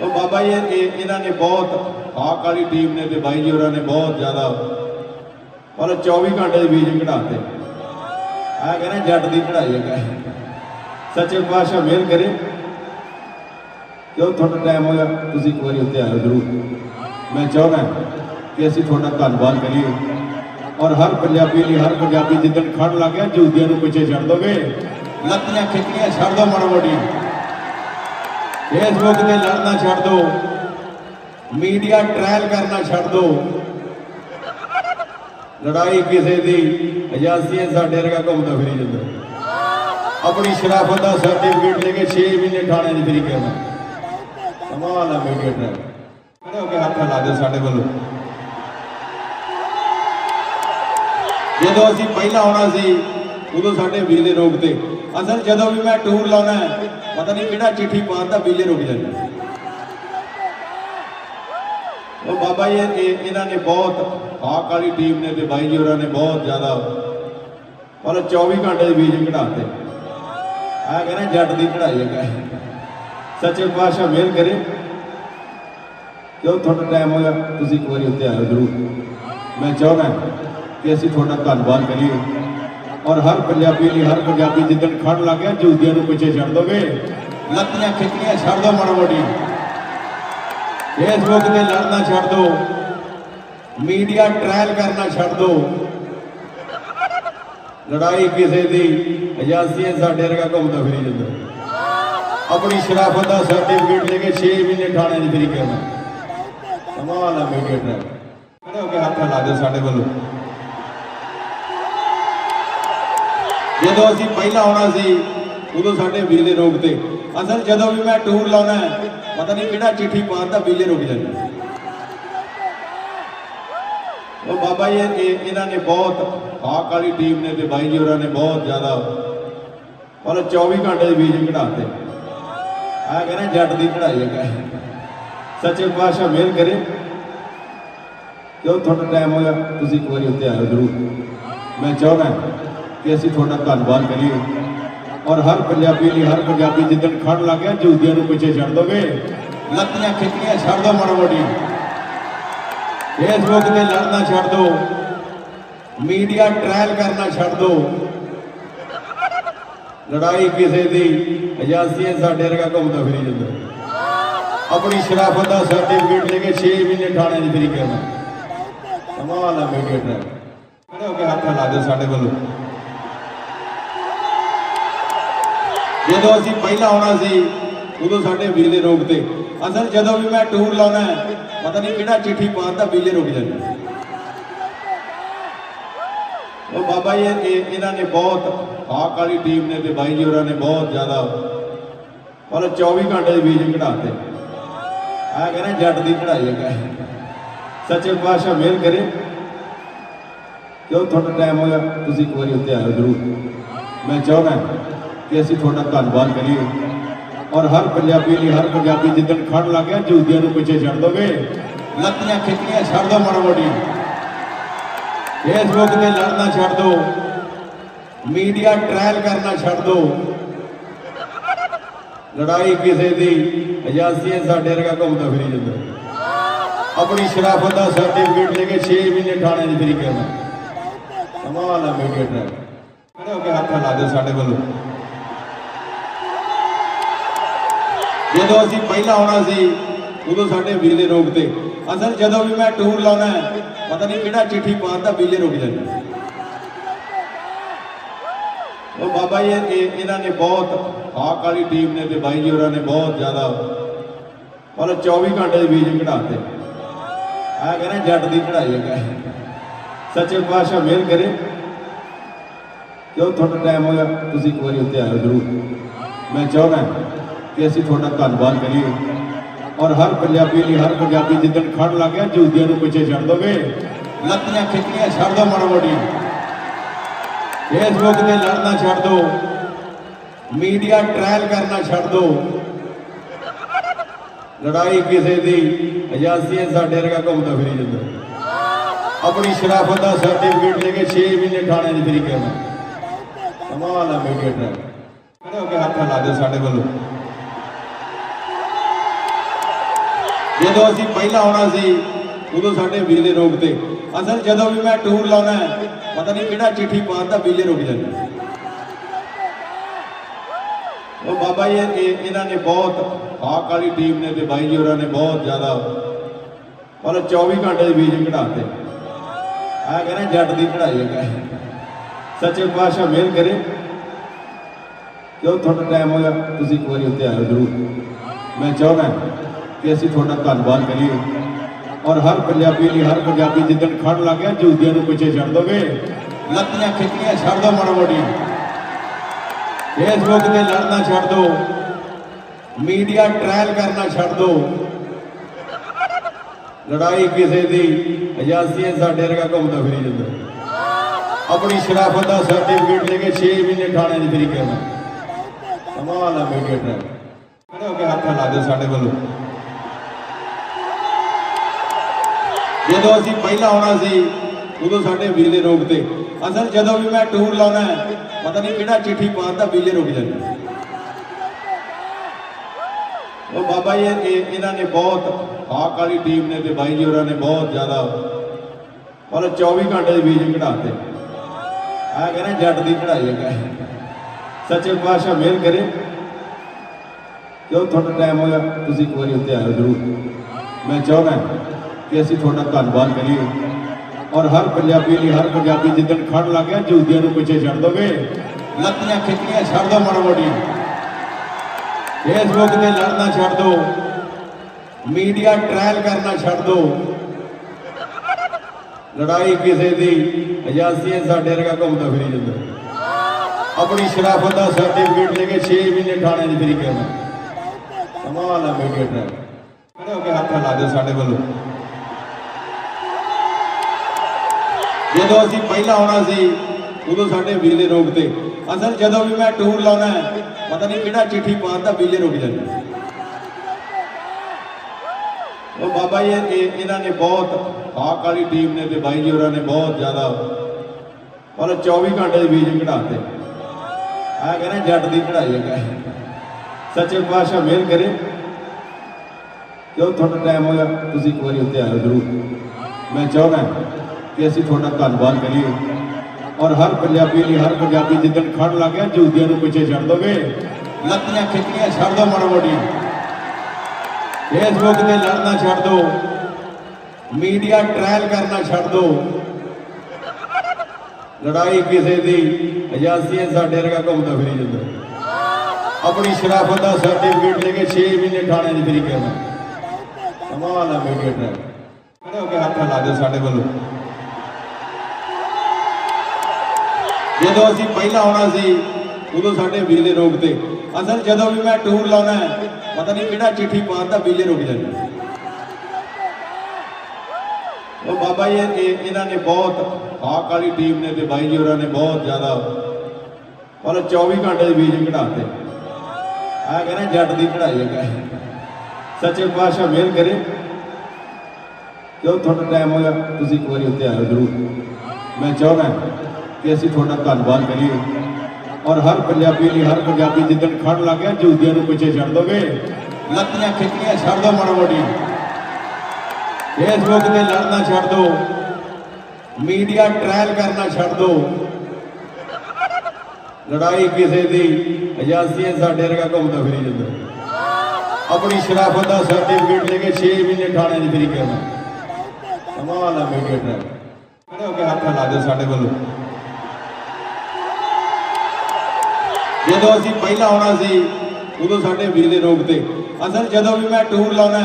ਉਹ ਬਾਬਾ ਜੀ ਇਹਨਾਂ ਨੇ ਬਹੁਤ ਹਾਕ ਵਾਲੀ ਟੀਮ ਨੇ ਤੇ ਬਾਈ ਜੀ ਹੋਰਾਂ ਨੇ ਬਹੁਤ ਜ਼ਿਆਦਾ ਪਰ 24 ਘੰਟੇ ਦੇ ਵੀਜ਼ੇ ਕਢਾਤੇ। ਆ ਕਹਿੰਦਾ ਜੱਟ ਦੀ ਕਢਾਈ ਹੈ ਸੱਚੇ ਪਾਤਸ਼ਾਹ ਮਿਹਰ ਕਰੇ। ਜੋ ਤੁਹਾਡਾ ਟਾਈਮ ਹੋਇਆ। ਤੁਸੀਂ ਇੱਕ ਵਾਰੀ ਉੱਤੇ ਆਇਓ ਜ਼ਰੂਰ। ਮੈਂ ਚਾਹੁੰਦਾ ਕਿ ਅਸੀਂ ਤੁਹਾਡਾ ਧੰਨਵਾਦ ਕਰੀਏ। ਔਰ ਹਰ ਪੰਜਾਬੀ ਲਈ, ਹਰ ਪੰਜਾਬੀ ਜਿੱਦਣ ਖੜ ਲੱਗ ਗਿਆ ਜੂਦੀਆਂ ਨੂੰ ਪਿੱਛੇ ਛੱਡ ਦੋਗੇ। ਲੱਤੀਆਂ ਖਿੱਚੀਆਂ ਛੱਡ ਦੋ ਮਾੜਾ ਮੋਟੀਆਂ ਫੇਸਬੁੱਕ ਤੇ ਲੜਨਾ ਛੱਡ ਦਿਓ ਮੀਡੀਆ ਟ੍ਰਾਇਲ ਕਰਨਾ ਛੱਡ ਦਿਓ ਲੜਾਈ ਕਿਸੇ ਦੀ ਏਜੰਸੀ ਸਾਡੇ ਵਰਗਾ ਘੁੰਮਦਾ ਫਿਰੀ ਜਾਂਦਾ। ਆਪਣੀ ਸ਼ਰਾਫਤ ਦਾ ਸਰਟੀਫਿਕੇਟ ਲੈ ਕੇ 6 ਮਹੀਨੇ ਥਾਣੇ 'ਚ ਫਰੀ ਗਿਆ ਕਮਾਲ ਆ ਮੀਡੀਆ ਟ੍ਰਾਇਲ ਖੜੇ ਹੋ ਕੇ ਹੱਥ ਲਾ ਦਿਓ ਸਾਡੇ ਵੱਲੋਂ। ਜਦੋਂ ਅਸੀਂ ਪਹਿਲਾਂ ਆਉਣਾ ਸੀ, ਉਦੋਂ ਸਾਡੇ ਵੀਜ਼ੇ ਰੋਕਦੇ ਅਸਲ ਜਦੋਂ ਵੀ ਮੈਂ ਟੂਰ ਲਾਉਣਾ ਪਤਾ ਨਹੀਂ ਕਿਹੜਾ ਚਿੱਠੀ ਪਾਉਂਦਾ ਵੀਜ਼ੇ ਰੁਕ ਜਾਂਦੇ। ਉਹ ਬਾਬਾ ਜੀ, ਇਹ ਇਹਨਾਂ ਨੇ ਬਹੁਤ ਹਾਕ ਵਾਲੀ ਟੀਮ ਨੇ ਤੇ ਬਾਈ ਜੀ ਹੋਰਾਂ ਨੇ ਬਹੁਤ ਜ਼ਿਆਦਾ ਪਰ 24 ਘੰਟੇ ਦੇ ਵੀਜ਼ੇ ਕਢਾਤੇ। ਆ ਕਹਿੰਦਾ ਜੱਟ ਦੀ ਕਢਾਈ ਹੈ ਸੱਚੇ ਪਾਤਸ਼ਾਹ ਮਿਹਰ ਕਰੇ। ਜੋ ਤੁਹਾਡਾ ਟਾਈਮ ਹੋਇਆ, ਤੁਸੀਂ ਇੱਕ ਵਾਰੀ ਉੱਤੇ ਆਇਓ ਜ਼ਰੂਰ। ਮੈਂ ਚਾਹੁੰਦਾ ਕਿ ਅਸੀਂ ਤੁਹਾਡਾ ਧੰਨਵਾਦ ਕਰੀਏ। ਔਰ ਹਰ ਪੰਜਾਬੀ ਲਈ, ਹਰ ਪੰਜਾਬੀ ਜਿੱਦਣ ਖੜ ਲੱਗ ਗਿਆ ਜੂਦੀਆਂ ਨੂੰ ਪਿੱਛੇ ਛੱਡ ਦੋਗੇ। ਲੱਤੀਆਂ ਖਿੱਚਣੀਆਂ ਛੱਡ ਦੋ ਮਾੜਾ ਮੋਟੀ। ਫੇਸਬੁੱਕ ਤੇ ਲੜਨਾ ਛੱਡ ਦਿਓ ਮੀਡੀਆ ਟ੍ਰਾਇਲ ਕਰਨਾ ਛੱਡ ਦੋ। ਲੜਾਈ ਕਿਸੇ ਦੀ ਏਜੰਸੀ ਸਾਡੇ ਵਰਗਾ ਘੁੰਮਦਾ ਫਿਰੀ ਜਾਂਦਾ। ਆਪਣੀ ਸ਼ਰਾਫਤ ਦਾ ਸਰਟੀਫਿਕੇਟ ਲੈ ਕੇ 6 ਮਹੀਨੇ ਥਾਣੇ 'ਚ ਫਿਰੀ ਕਰਨਾ ਕਮਾਲ ਆ ਮੀਡੀਆ ਟ੍ਰਾਇਲ ਖੜੇ ਹੋ ਕੇ ਹੱਥ ਲਾ ਦਿਓ ਸਾਡੇ ਵੱਲੋਂ? ਜਦੋਂ ਅਸੀਂ ਪਹਿਲਾਂ ਆਉਣਾ ਸੀ, ਉਦੋਂ ਸਾਡੇ ਵੀਜ਼ੇ ਰੋਕਤੇ ਅਸਲ ਜਦੋਂ ਵੀ ਮੈਂ ਟੂਰ ਲਾਉਣਾ ਪਤਾ ਨਹੀਂ ਕਿਹੜਾ ਚਿੱਠੀ ਪਾਉਂਦਾ ਬਿਜਲੀ ਰੁਕ ਜਾਂਦੇ ਉਹ ਬਾਬਾ ਜੀ ਇਹਨਾਂ ਨੇ ਬਹੁਤ ਹਾਕ ਵਾਲੀ ਟੀਮ ਨੇ ਤੇ ਬਾਈ ਜੀ ਹੋਰਾਂ ਨੇ ਬਹੁਤ ਜ਼ਿਆਦਾ, ਪਰ 24 ਘੰਟੇ ਦੇ ਵੀਜ਼ੇ ਕਢਾਤੇ ਆ ਕਹਿੰਦਾ, ਜੱਟ ਦੀ ਕਢਾਈ ਹੈ। ਸੱਚੇ ਪਾਤਸ਼ਾਹ ਮਿਹਰ ਕਰੇ। ਜੋ ਤੁਹਾਡਾ ਟਾਈਮ ਹੋਇਆ, ਤੁਸੀਂ ਇੱਕ ਵਾਰੀ ਉੱਤੇ ਆਇਓ ਜ਼ਰੂਰ। ਮੈਂ ਚਾਹੁੰਦਾ ਕਿ ਅਸੀਂ ਤੁਹਾਡਾ ਧੰਨਵਾਦ ਕਰੀਏ। ਔਰ ਹਰ ਪੰਜਾਬੀ ਲਈ, ਹਰ ਪੰਜਾਬੀ ਜਿੱਦਣ ਖੜ ਲੱਗ ਗਿਆ ਜੂਦੀਆਂ ਨੂੰ ਪਿੱਛੇ ਛੱਡ ਦੋਗੇ। ਲੱਤੀਆਂ ਖਿੱਚੀਆਂ ਛੱਡ ਦੋ ਮਾੜਾ ਮੋਟੀ। ਫੇਸਬੁੱਕ ਤੇ ਲੜਨਾ ਛੱਡ ਦਿਓ ਮੀਡੀਆ ਟ੍ਰਾਇਲ ਕਰਨਾ ਛੱਡ ਦੋ। ਲੜਾਈ ਕਿਸੇ ਦੀ ਏਜੰਸੀ ਸਾਡੇ ਵਰਗਾ ਘੁੰਮਦਾ ਫਿਰੀ ਜਾਂਦਾ। ਆਪਣੀ ਸ਼ਰਾਫਤ ਦਾ ਸਰਟੀਫਿਕੇਟ ਲੈ ਕੇ 6 ਮਹੀਨੇ ਥਾਣੇ 'ਚ ਫਿਰੀ ਗਿਆ ਕਮਾਲ ਆ ਮੀਡੀਆ ਟ੍ਰਾਇਲ ਖੜੇ ਹੋ ਕੇ ਹੱਥ ਲਾ ਦਿਓ ਸਾਡੇ ਵੱਲੋਂ। ਜਦੋਂ ਅਸੀਂ ਪਹਿਲਾਂ ਆਉਣਾ ਸੀ, ਉਦੋਂ ਸਾਡੇ ਵੀਜ਼ੇ ਰੋਕਤੇ ਅਸਲ ਜਦੋਂ ਵੀ ਮੈਂ ਟੂਰ ਲਾਉਣਾ ਹੈ, ਪਤਾ ਨਹੀਂ ਕਿਹੜਾ ਚਿੱਠੀ ਪਾਉਂਦਾ ਵੀਜ਼ੇ ਰੁਕ ਜਾਂਦੇ। ਉਹ ਬਾਬਾ ਜੀ, ਇਹ ਇਹਨਾਂ ਨੇ ਬਹੁਤ ਹਾਕ ਵਾਲੀ ਟੀਮ ਨੇ ਤੇ ਬਾਈ ਜੀ ਹੋਰਾਂ ਨੇ ਬਹੁਤ ਜ਼ਿਆਦਾ। ਪਰ 24 ਘੰਟੇ ਦੇ ਵੀਜ਼ੇ ਕਢਾਤੇ। ਆ ਕਹਿੰਦਾ ਜੱਟ ਦੀ ਕਢਾਈ ਹੈ ਸੱਚੇ ਪਾਤਸ਼ਾਹ ਮਿਹਰ ਕਰੇ। ਜੋ ਤੁਹਾਡਾ ਟਾਈਮ ਹੋਇਆ? ਤੁਸੀਂ ਇੱਕ ਵਾਰੀ ਉੱਤੇ ਆਇਓ ਜ਼ਰੂਰ। ਮੈਂ ਚਾਹੁੰਦਾ ਕਿ ਅਸੀਂ ਤੁਹਾਡਾ ਧੰਨਵਾਦ ਕਰੀਏ। ਔਰ ਹਰ ਪੰਜਾਬੀ ਲਈ, ਹਰ ਪੰਜਾਬੀ ਜਿੱਦਣ ਖੜ ਲੱਗ ਗਿਆ ਜੂਦੀਆਂ ਨੂੰ ਪਿੱਛੇ ਛੱਡ ਦੋਗੇ। ਲੱਤੀਆਂ ਖਿੱਚਣੀਆਂ ਛੱਡ ਦੋ ਮਾੜਾ ਮੋਟੀ। ਫੇਸਬੁੱਕ ਤੇ ਲੜਨਾ ਛੱਡ ਦੋ। ਮੀਡੀਆ ਟ੍ਰਾਇਲ ਕਰਨਾ ਛੱਡ ਦਿਓ ਲੜਾਈ ਕਿਸੇ ਦੀ ਏਜੰਸੀ ਸਾਡੇ ਵਰਗਾ ਘੁੰਮਦਾ ਫਿਰੀ ਜਾਂਦਾ। ਆਪਣੀ ਸ਼ਰਾਫਤ ਦਾ ਸਰਟੀਫਿਕੇਟ ਲੈ ਕੇ 6 ਮਹੀਨੇ ਥਾਣੇ 'ਚ ਫਿਰੀ ਗਿਆ ਕਮਾਲ ਆ ਮੀਡੀਆ ਟ੍ਰਾਇਲ ਖੜੇ ਹੋ ਕੇ ਹੱਥ ਲਾ ਦਿਓ ਸਾਡੇ ਵੱਲੋਂ। ਜਦੋਂ ਅਸੀਂ ਪਹਿਲਾਂ ਆਉਣਾ ਸੀ, ਉਦੋਂ ਸਾਡੇ ਵੀਜ਼ੇ ਰੋਕਤੇ ਅਸਲ ਜਦੋਂ ਵੀ ਮੈਂ ਟੂਰ ਲਾਉਣਾ ਪਤਾ ਨਹੀਂ ਕਿਹੜਾ ਚਿੱਠੀ ਪਾਉਂਦਾ ਵੀਜ਼ੇ ਰੁਕ ਜਾਂਦੇ ਉਹ ਬਾਬਾ ਜੀ ਇਹਨਾਂ ਨੇ ਬਹੁਤ ਹਾਕ ਵਾਲੀ ਟੀਮ ਨੇ ਤੇ ਬਾਈ ਜੀ ਹੋਰਾਂ ਨੇ ਬਹੁਤ ਜ਼ਿਆਦਾ ਪਰ 24 ਘੰਟੇ ਦੇ ਵੀਜ਼ੇ ਕਢਾਤੇ। ਆ ਕਹਿੰਦਾ ਜੱਟ ਦੀ ਚੜਾਈ ਹੈ। ਸੱਚੇ ਪਾਤਸ਼ਾਹ ਮਿਹਰ ਕਰੇ। ਜੋ ਤੁਹਾਡਾ ਟਾਈਮ ਹੋਇਆ। ਤੁਸੀਂ ਇੱਕ ਵਾਰੀ ਉੱਤੇ ਆਇਓ ਜ਼ਰੂਰ। ਮੈਂ ਚਾਹੁੰਦਾ ਕਿ ਅਸੀਂ ਤੁਹਾਡਾ ਧੰਨਵਾਦ ਕਰੀਏ। ਔਰ ਹਰ ਪੰਜਾਬੀ ਲਈ, ਹਰ ਪੰਜਾਬੀ ਜਿੱਦਣ ਖੜ ਲੱਗ ਗਿਆ ਜੂਦੀਆਂ ਨੂੰ ਪਿੱਛੇ ਛੱਡ ਦੋਗੇ। ਲੱਤੀਆਂ ਖਿੱਚਣੀਆਂ ਛੱਡ ਦੋ ਮਾੜਾ ਮੋਟੀ। ਫੇਸਬੁੱਕ ਤੇ ਲੜਨਾ ਛੱਡ ਦਿਓ ਮੀਡੀਆ ਟ੍ਰਾਇਲ ਕਰਨਾ ਛੱਡ ਦਿਓ ਲੜਾਈ ਕਿਸੇ ਦੀ ਏਜੰਸੀ ਸਾਡੇ ਵਰਗਾ ਘੁੰਮਦਾ ਫਿਰੀ ਜਾਂਦਾ। ਆਪਣੀ ਸ਼ਰਾਫਤ ਦਾ ਸਰਟੀਫਿਕੇਟ ਲੈ ਕੇ 6 ਮਹੀਨੇ ਥਾਣੇ 'ਚ ਫਿਰੀ ਗਿਆ ਕਮਾਲ ਆ ਮੀਡੀਆ ਟ੍ਰਾਇਲ ਖੜੇ ਹੋ ਕੇ ਹੱਥ ਲਾ ਦਿਓ ਸਾਡੇ ਵੱਲੋਂ। ਜਦੋਂ ਅਸੀਂ ਪਹਿਲਾਂ ਆਉਣਾ ਸੀ, ਉਦੋਂ ਸਾਡੇ ਵੀਜ਼ੇ ਰੋਕਦੇ ਅਸਲ ਜਦੋਂ ਵੀ ਮੈਂ ਟੂਰ ਲਾਉਣਾ ਪਤਾ ਨਹੀਂ ਕਿਹੜਾ ਚਿੱਠੀ ਪਾਉਂਦਾ ਵੀਜ਼ੇ ਰੋਕ ਜਾਂਦੇ। ਉਹ ਬਾਬਾ ਜੀ, ਇਹ ਇਹਨਾਂ ਨੇ ਬਹੁਤ ਹਾਕ ਵਾਲੀ ਟੀਮ ਨੇ ਤੇ ਬਾਈ ਜੀ ਹੋਰਾਂ ਨੇ ਬਹੁਤ ਜ਼ਿਆਦਾ ਪਰ 24 ਘੰਟੇ ਦੇ ਵੀਜ਼ੇ ਕਢਾਤੇ। ਆ ਕਹਿੰਦਾ ਜੱਟ ਦੀ ਕਢਾਈ ਹੈ ਸੱਚੇ ਪਾਤਸ਼ਾਹ ਮਿਹਰ ਕਰੇ। ਜੋ ਤੁਹਾਡਾ ਟਾਈਮ ਹੋਇਆ, ਤੁਸੀਂ ਇੱਕ ਵਾਰੀ ਉੱਤੇ ਆਇਓ ਜ਼ਰੂਰ। ਮੈਂ ਚਾਹੁੰਦਾ ਕਿ ਅਸੀਂ ਤੁਹਾਡਾ ਧੰਨਵਾਦ ਕਰੀਏ। ਔਰ ਹਰ ਪੰਜਾਬੀ ਲਈ, ਹਰ ਪੰਜਾਬੀ ਜਿੱਦਣ ਖੜ ਲੱਗ ਗਿਆ ਜੂਦੀਆਂ ਨੂੰ ਪਿੱਛੇ ਛੱਡ ਦੋਗੇ। ਲੱਤੀਆਂ ਖਿੱਚੀਆਂ, ਛੱਡ ਦੋ ਮਾੜਾ ਮੋਟੀਆਂ ਫੇਸਬੁੱਕ ਤੇ ਲੜਨਾ ਛੱਡ ਦੋ। ਮੀਡੀਆ ਟ੍ਰਾਇਲ ਕਰਨਾ ਛੱਡ ਦੋ। ਲੜਾਈ ਕਿਸੇ ਦੀ ਅਜਾਸੀਏ ਸਾਡੇ ਵਰਗਾ ਘੁੰਮਦਾ ਫਿਰੀ ਜਾਂਦਾ। ਆਪਣੀ ਸ਼ਰਾਫਤ ਦਾ ਸਰਟੀਫਿਕੇਟ ਲੈ ਕੇ 6 ਮਹੀਨੇ ਥਾਣੇ 'ਚ ਫਿਰੀ ਗਿਆ ਕਮਾਲ ਹੈ ਮੀਡੀਆ ਟ੍ਰਾਇਲ ਖੜੇ ਹੋ ਕੇ ਹੱਥ ਲਾ ਦਿਓ ਸਾਡੇ ਵੱਲੋਂ। ਜਦੋਂ ਅਸੀਂ ਪਹਿਲਾਂ ਆਉਣਾ ਸੀ, ਉਦੋਂ ਸਾਡੇ ਵੀਜ਼ੇ ਰੋਕਦੇ ਅਸਲ ਜਦੋਂ ਵੀ ਮੈਂ ਟੂਰ ਲਾਉਣਾ ਪਤਾ ਨਹੀਂ ਕਿਹੜਾ ਚਿੱਠੀ ਪਾਉਂਦਾ ਵੀਜ਼ੇ ਰੋਕ ਜਾਂਦੇ। ਉਹ ਬਾਬਾ ਜੀ ਇਹਨਾਂ ਨੇ ਬਹੁਤ ਹਾਕ ਵਾਲੀ ਟੀਮ ਨੇ ਤੇ ਬਾਈ ਜੀ ਹੋਰਾਂ ਨੇ ਬਹੁਤ ਜ਼ਿਆਦਾ ਪਰ 24 ਘੰਟੇ ਦੇ ਵੀਜ਼ੇ ਕਢਾਤੇ। ਆ ਕਹਿੰਦਾ ਜੱਟ ਦੀ ਕਢਾਈ ਹੈ। ਸੱਚੇ ਪਾਤਸ਼ਾਹ ਮਿਹਰ ਕਰੇ। ਜਦੋਂ ਤੁਹਾਡਾ ਟਾਈਮ ਹੋਇਆ, ਤੁਸੀਂ ਇੱਕ ਵਾਰੀ ਉੱਤੇ ਆਇਓ ਜ਼ਰੂਰ। ਮੈਂ ਚਾਹੁੰਦਾ ਕਿ ਅਸੀਂ ਤੁਹਾਡਾ ਧੰਨਵਾਦ ਕਰੀਏ। ਔਰ ਹਰ ਪੰਜਾਬੀ ਲਈ, ਹਰ ਪੰਜਾਬੀ ਜਿੱਦਣ ਖੜ ਲੱਗ ਗਿਆ ਜੂਦੀਆਂ ਨੂੰ ਪਿੱਛੇ ਛੱਡ ਦੋਗੇ। ਲੱਤੀਆਂ ਖਿੱਚੀਆਂ, ਛੱਡ ਦੋ ਮਾੜਾ ਮੋਟੀਆਂ ਫੇਸਬੁੱਕ ਤੇ ਲੜਨਾ ਛੱਡ ਦੋ। ਮੀਡੀਆ ਟ੍ਰਾਇਲ ਕਰਨਾ ਛੱਡ ਦੋ। ਲੜਾਈ ਕਿਸੇ ਦੀ ਅਜਾਸੀਏ ਸਾਡੇ ਵਰਗਾ ਘੁੰਮਦਾ ਫਿਰੀ ਜਾਂਦਾ। ਆਪਣੀ ਸ਼ਰਾਫਤ ਦਾ ਸਰਟੀਫਿਕੇਟ ਲੈ ਕੇ 6 ਮਹੀਨੇ ਥਾਣੇ 'ਚ ਫਿਰੀ ਗਿਆ ਕਮਾਲ ਹੈ ਮੀਡੀਆ ਟ੍ਰਾਇਲ ਖੜੇ ਹੋ ਕੇ ਹੱਥ ਲਾ ਦਿਓ ਸਾਡੇ ਵੱਲੋਂ। ਜਦੋਂ ਅਸੀਂ ਪਹਿਲਾਂ ਆਉਣਾ ਸੀ, ਉਦੋਂ ਸਾਡੇ ਵੀਜ਼ੇ ਰੋਕਦੇ ਅਸਲ ਜਦੋਂ ਵੀ ਮੈਂ ਟੂਰ ਲਾਉਣਾ ਪਤਾ ਨਹੀਂ ਕਿਹੜਾ ਚਿੱਠੀ ਪਾਉਂਦਾ ਵੀਜ਼ੇ ਰੁਕ ਜਾਂਦੇ ਉਹ ਬਾਬਾ ਜੀ ਇਹਨਾਂ ਨੇ ਬਹੁਤ ਹਾਕ ਵਾਲੀ ਟੀਮ ਨੇ ਤੇ ਬਾਈ ਜੀ ਹੋਰਾਂ ਨੇ ਬਹੁਤ ਜ਼ਿਆਦਾ ਪਰ 24 ਘੰਟੇ ਦੇ ਵੀਜ਼ੇ ਕਢਾਤੇ। ਆ ਕਹਿੰਦਾ ਜੱਟ ਦੀ ਕਢਾਈ ਹੈ। ਸੱਚੇ ਪਾਤਸ਼ਾਹ ਮਿਹਰ ਕਰੇ। ਜਦੋਂ ਤੁਹਾਡਾ ਟਾਈਮ ਹੋਇਆ? ਤੁਸੀਂ ਇੱਕ ਵਾਰੀ ਉੱਤੇ ਆਇਓ ਜ਼ਰੂਰ। ਮੈਂ ਚਾਹੁੰਦਾ ਕਿ ਅਸੀਂ ਤੁਹਾਡਾ ਧੰਨਵਾਦ ਕਰੀਏ। ਔਰ ਹਰ ਪੰਜਾਬੀ ਲਈ, ਹਰ ਪੰਜਾਬੀ ਜਿੱਦਣ ਖੜ ਲੱਗ ਗਿਆ ਜੂਦੀਆਂ ਨੂੰ ਪਿੱਛੇ ਛੱਡ ਦੋਗੇ। ਲੱਤੀਆਂ ਖਿੱਚੀਆਂ, ਛੱਡ ਦੋ ਮਾੜਾ ਮੋਟੀਆਂ। ਫੇਸਬੁੱਕ ਤੇ ਲੜਨਾ ਛੱਡ ਦੋ। ਮੀਡੀਆ ਟ੍ਰਾਇਲ ਕਰਨਾ ਛੱਡ ਦੋ। ਲੜਾਈ ਕਿਸੇ ਦੀ ਏਜੰਸੀ ਸਾਡੇ ਵਰਗਾ ਘੁੰਮਦਾ ਫਿਰੀ ਜਾਂਦਾ। ਆਪਣੀ ਸ਼ਰਾਫਤ ਦਾ ਸਰਟੀਫਿਕੇਟ ਲੈ ਕੇ 6 ਮਹੀਨੇ ਥਾਣੇ 'ਚ ਫਰੀ ਗਿਆ ਮੈਂ ਕਮਾਲ ਹੈ ਮੀਡੀਆ ਟ੍ਰਾਇਲ ਖੜੇ ਹੋ ਕੇ ਹੱਥ ਲਾ ਦਿਓ ਸਾਡੇ ਵੱਲੋਂ। ਜਦੋਂ ਅਸੀਂ ਪਹਿਲਾਂ ਆਉਣਾ ਸੀ, ਉਦੋਂ ਸਾਡੇ ਵੀਜ਼ੇ ਰੋਕਦੇ ਅਸਲ ਜਦੋਂ ਵੀ ਮੈਂ ਟੂਰ ਲਾਉਣਾ ਪਤਾ ਨਹੀਂ ਕਿਹੜਾ ਚਿੱਠੀ ਪਾਉਂਦਾ ਵੀਜ਼ੇ ਰੁਕ ਜਾਂਦੇ ਉਹ ਬਾਬਾ ਜੀ ਇਹਨਾਂ ਨੇ ਬਹੁਤ ਹਾਕ ਵਾਲੀ ਟੀਮ ਨੇ ਤੇ ਬਾਈ ਜੀ ਹੋਰਾਂ ਨੇ ਬਹੁਤ ਜ਼ਿਆਦਾ, ਪਰ 24 ਘੰਟੇ ਦੇ ਵੀਜ਼ੇ ਕਢਾਤੇ। ਆ ਕਹਿੰਦਾ, ਜੱਟ ਦੀ ਕਢਾਈ ਹੈ ਸੱਚੇ ਪਾਤਸ਼ਾਹ ਮਿਹਰ ਕਰੇ। ਜਦੋਂ ਤੁਹਾਡਾ ਟਾਈਮ ਹੋਇਆ, ਤੁਸੀਂ ਇੱਕ ਵਾਰੀ ਉੱਤੇ ਆਇਓ ਜ਼ਰੂਰ। ਮੈਂ ਚਾਹੁੰਦਾ ਕਿ ਅਸੀਂ ਤੁਹਾਡਾ ਧੰਨਵਾਦ ਕਰੀਏ। ਔਰ ਹਰ ਪੰਜਾਬੀ ਲਈ, ਹਰ ਪੰਜਾਬੀ ਜਿੱਦਣ ਖੜ ਲੱਗ ਗਿਆ ਜੂਦੀਆਂ ਨੂੰ ਪਿੱਛੇ ਛੱਡ ਦੋਗੇ। ਲੱਤੀਆਂ ਖਿੱਚੀਆਂ ਛੱਡ ਦੋ ਮਾੜਾ ਮੋਟੀਆਂ ਫੇਸਬੁੱਕ ਤੇ ਲੜਨਾ ਛੱਡ ਦੋ। ਮੀਡੀਆ ਟ੍ਰਾਇਲ ਕਰਨਾ ਛੱਡ ਦੋ। ਲੜਾਈ ਕਿਸੇ ਦੀ ਅਜਾਸੀਏ ਸਾਡੇ ਵਰਗਾ ਘੁੰਮਦਾ ਫਿਰੀ ਜਾਂਦਾ। ਆਪਣੀ ਸ਼ਰਾਫਤ ਦਾ ਸਰਟੀਫਿਕੇਟ ਲੈ ਕੇ 6 ਮਹੀਨੇ ਥਾਣੇ 'ਚ ਫਰੀ ਗਿਆ ਮੈਂ ਕਮਾਲ ਹੈ ਮੀਡੀਆ ਟ੍ਰਾਇਲ। ਖੜੇ ਹੋ ਕੇ ਹੱਥ ਲਾ ਦਿਓ ਸਾਡੇ ਵੱਲੋਂ। ਜਦੋਂ ਅਸੀਂ ਪਹਿਲਾਂ ਆਉਣਾ ਸੀ, ਉਦੋਂ ਸਾਡੇ ਵੀਜ਼ੇ ਰੋਕਦੇ ਅਸਲ ਜਦੋਂ ਵੀ ਮੈਂ ਟੂਰ ਲਾਉਣਾ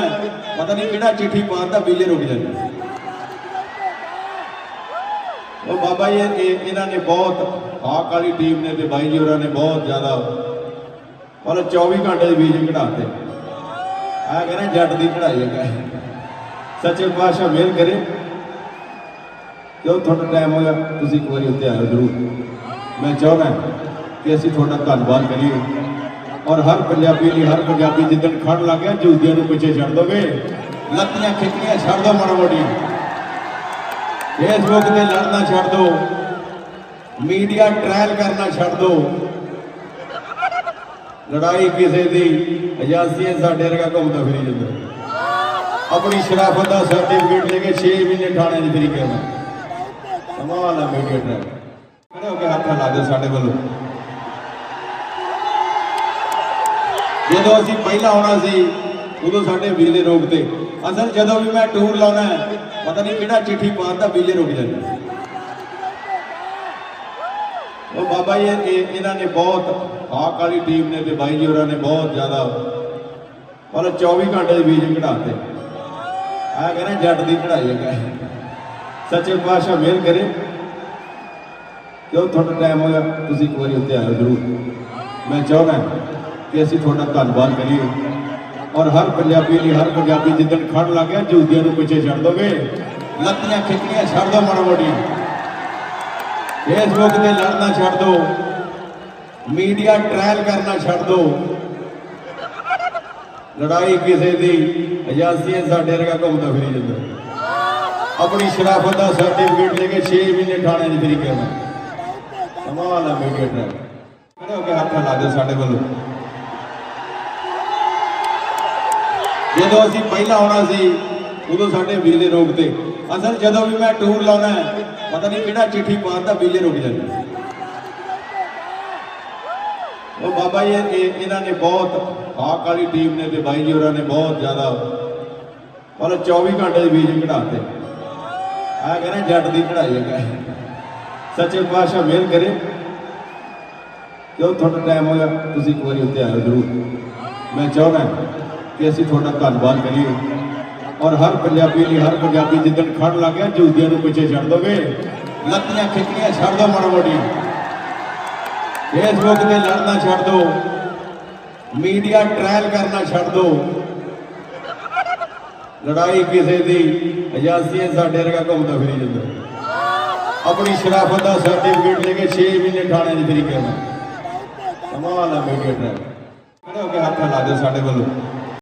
ਪਤਾ ਨਹੀਂ ਕਿਹੜਾ ਚਿੱਠੀ ਪਾਉਂਦਾ ਵੀਜ਼ੇ ਰੁਕ ਜਾਂਦੇ। ਉਹ ਬਾਬਾ ਜੀ, ਇਹ- ਇਹਨਾਂ ਨੇ ਬਹੁਤ ਹਾਕ ਵਾਲੀ ਟੀਮ ਨੇ ਤੇ ਬਾਈ ਜੀ ਹੋਰਾਂ ਨੇ ਬਹੁਤ ਜ਼ਿਆਦਾ। ਔਰ 24 ਘੰਟੇ ਦੇ ਬੀਜ ਕਢਾਤੇ। ਆ ਕਹਿੰਦਾ ਜੱਟ ਦੀ ਕਢਾਈ ਹੈ ਸੱਚੇ ਪਾਤਸ਼ਾਹ ਮਿਹਰ ਕਰੇ। ਜਦੋਂ ਤੁਹਾਡਾ ਟਾਈਮ ਹੋਇਆ, ਤੁਸੀਂ ਇੱਕ ਵਾਰੀ ਉੱਤੇ ਆਇਓ ਜ਼ਰੂਰ। ਮੈਂ ਚਾਹੁੰਦਾ ਕਿ ਅਸੀਂ ਤੁਹਾਡਾ ਧੰਨਵਾਦ ਕਰੀਏ। ਔਰ ਹਰ ਪੰਜਾਬੀ ਲਈ, ਹਰ ਪੰਜਾਬੀ ਜਿੱਦਣ ਖੜ ਲੱਗ ਗਿਆ ਜੂਦੀਆਂ ਨੂੰ ਪਿੱਛੇ ਛੱਡ ਦੋਗੇ। ਲੱਤਾਂ ਖਿੱਚੀਆਂ, ਛੱਡ ਦੋ ਮਾੜਾ ਮੋਟੀਆਂ ਫੇਸਬੁੱਕ ਤੇ ਲੜਨਾ ਛੱਡ ਦੋ। ਮੀਡੀਆ ਟ੍ਰਾਇਲ ਕਰਨਾ ਛੱਡ ਦੋ। ਲੜਾਈ ਕਿਸੇ ਦੀ ਅਜਾਸੀਏ ਸਾਡੇ ਵਰਗਾ ਘੁੰਮਦਾ ਫਿਰੀ ਜਾਂਦਾ। ਆਪਣੀ ਸ਼ਰਾਫਤ ਦਾ ਸਰਟੀਫਿਕੇਟ ਲੈ ਕੇ 6 ਮਹੀਨੇ ਥਾਣੇ 'ਚ ਫਿਰੀ ਗਿਆ ਕਮਾਲ ਹੈ ਮੀਡੀਆ ਟ੍ਰਾਇਲ ਖੜੇ ਹੋ ਕੇ ਹੱਥ ਲਾ ਦਿਓ ਸਾਡੇ ਵੱਲੋਂ? ਜਦੋਂ ਅਸੀਂ ਪਹਿਲਾਂ ਆਉਣਾ ਸੀ, ਉਦੋਂ ਸਾਡੇ ਵੀਜ਼ੇ ਰੋਕਦੇ ਅਸਲ ਜਦੋਂ ਵੀ ਮੈਂ ਟੂਰ ਲਾਉਣਾ ਪਤਾ ਨਹੀਂ ਕਿਹੜਾ ਚਿੱਠੀ ਪਾਉਂਦਾ ਵੀਜ਼ੇ ਰੁਕ ਜਾਂਦੇ। ਉਹ ਬਾਬਾ ਜੀ, ਇਹ- ਇਹਨਾਂ ਨੇ ਬਹੁਤ ਹਾਕ ਵਾਲੀ ਟੀਮ ਨੇ ਤੇ ਬਾਈ ਜੀ ਹੋਰਾਂ ਨੇ ਬਹੁਤ ਜ਼ਿਆਦਾ ਪਰ 24 ਘੰਟੇ ਦੇ ਵੀਜ਼ੇ ਕਢਾਤੇ। ਆ ਕਹਿੰਦਾ ਜੱਟ ਦੀ ਕਢਾਈ ਹੈ। ਸੱਚੇ ਪਾਤਸ਼ਾਹ ਮਿਹਰ ਕਰੇ। ਕਿਉਂ? ਤੁਹਾਡਾ ਟਾਈਮ ਹੋਇਆ। ਤੁਸੀਂ ਇੱਕ ਵਾਰੀ ਉੱਤੇ ਆਇਓ ਜ਼ਰੂਰ। ਮੈਂ ਚਾਹੁੰਦਾ ਕਿ ਅਸੀਂ ਤੁਹਾਡਾ ਧੰਨਵਾਦ ਕਰੀਏ। ਔਰ ਹਰ ਪੰਜਾਬੀ ਲਈ, ਹਰ ਪੰਜਾਬੀ ਜਿੱਦਣ ਖੜ ਲੱਗ ਗਿਆ ਜੂਦੀਆਂ ਨੂੰ ਪਿੱਛੇ ਛੱਡ ਦੋਗੇ। ਲੱਤੀਆਂ ਖਿੱਚਣੀਆਂ, ਛੱਡ ਦੋ ਮਾੜਾ ਮੋਟੀਆਂ ਫੇਸਬੁੱਕ ਤੇ ਲੜਨਾ ਛੱਡ ਦੋ। ਮੀਡੀਆ ਟ੍ਰਾਇਲ ਕਰਨਾ ਛੱਡ ਦੋ। ਲੜਾਈ ਕਿਸੇ ਦੀ ਏਜੰਸੀ ਸਾਡੇ ਵਰਗਾ ਘੁੰਮਦਾ ਫਿਰੀ ਜਾਂਦਾ। ਆਪਣੀ ਸ਼ਰਾਫਤ ਦਾ ਸਰਟੀਫਿਕੇਟ ਲੈ ਕੇ 6 ਮਹੀਨੇ ਥਾਣੇ 'ਚ ਫਿਰੀ ਗਿਆ ਕਮਾਲ ਹੈ ਮੀਡੀਆ ਟ੍ਰਾਇਲ ਖੜੇ ਹੋ ਕੇ ਹੱਥ ਲਾ ਦਿਓ ਸਾਡੇ ਵੱਲੋਂ? ਜਦੋਂ ਅਸੀਂ ਪਹਿਲਾਂ ਆਉਣਾ ਸੀ, ਉਦੋਂ ਸਾਡੇ ਬਿਜਲੀ ਰੋਕਦੇ ਅਸਲ ਜਦੋਂ ਵੀ ਮੈਂ ਟੂਰ ਲਾਉਣਾ ਪਤਾ ਨਹੀਂ ਕਿਹੜਾ ਚਿੱਠੀ ਪਾਉਂਦਾ ਬਿਜਲੀ ਰੁਕ ਜਾਂਦੇ ਉਹ ਬਾਬਾ ਜੀ ਇਹਨਾਂ ਨੇ ਬਹੁਤ ਹਾਕ ਵਾਲੀ ਟੀਮ ਨੇ ਤੇ ਬਾਈ ਜੀ ਹੋਰਾਂ ਨੇ ਬਹੁਤ ਜ਼ਿਆਦਾ ਪਰ 24 ਘੰਟੇ ਦੇ ਵੀਜ਼ੇ ਕਢਾਤੇ। ਆ ਕਹਿੰਦਾ ਜੱਟ ਦੀ ਕਢਾਈ ਹੈ। ਸੱਚੇ ਪਾਤਸ਼ਾਹ ਮਿਹਰ ਕਰੇ। ਕਿਉਂ ਤੁਹਾਡਾ ਟਾਈਮ ਹੋਇਆ, ਤੁਸੀਂ ਇੱਕ ਵਾਰੀ ਉੱਤੇ ਆਇਓ ਜ਼ਰੂਰ। ਮੈਂ ਚਾਹੁੰਦਾ ਕਿ ਅਸੀਂ ਤੁਹਾਡਾ ਧੰਨਵਾਦ ਕਰੀਏ। ਔਰ ਹਰ ਪੰਜਾਬੀ ਲਈ, ਹਰ ਪੰਜਾਬੀ ਜਿੱਦਣ ਖੜ ਲੱਗ ਗਿਆ ਜੂਦੀਆਂ ਨੂੰ ਪਿੱਛੇ ਛੱਡ ਦੋਗੇ। ਲੱਤੀਆਂ ਖਿੱਚਣੀਆਂ, ਛੱਡ ਦੋ ਮਾੜਾ ਮੋਟੀਆਂ ਫੇਸਬੁੱਕ ਤੇ ਲੜਨਾ ਛੱਡ ਦੋ। ਮੀਡੀਆ ਟ੍ਰਾਇਲ ਕਰਨਾ ਛੱਡ ਦੋ। ਲੜਾਈ ਕਿਸੇ ਦੀ ਏਜੰਸੀ ਸਾਡੇ ਵਰਗਾ ਘੁੰਮਦਾ ਫਿਰੀ ਜਾਂਦਾ। ਆਪਣੀ ਸ਼ਰਾਫਤ ਦਾ ਸਰਟੀਫਿਕੇਟ ਲੈ ਕੇ 6 ਮਹੀਨੇ ਥਾਣੇ 'ਚ ਫਿਰੀ ਕਰਨਾ ਕਮਾਲ ਹੈ ਮੀਡੀਆ ਟ੍ਰਾਇਲ ਖੜੇ ਹੋ ਕੇ ਹੱਥ ਲਾ ਦਿਓ ਸਾਡੇ ਵੱਲੋਂ।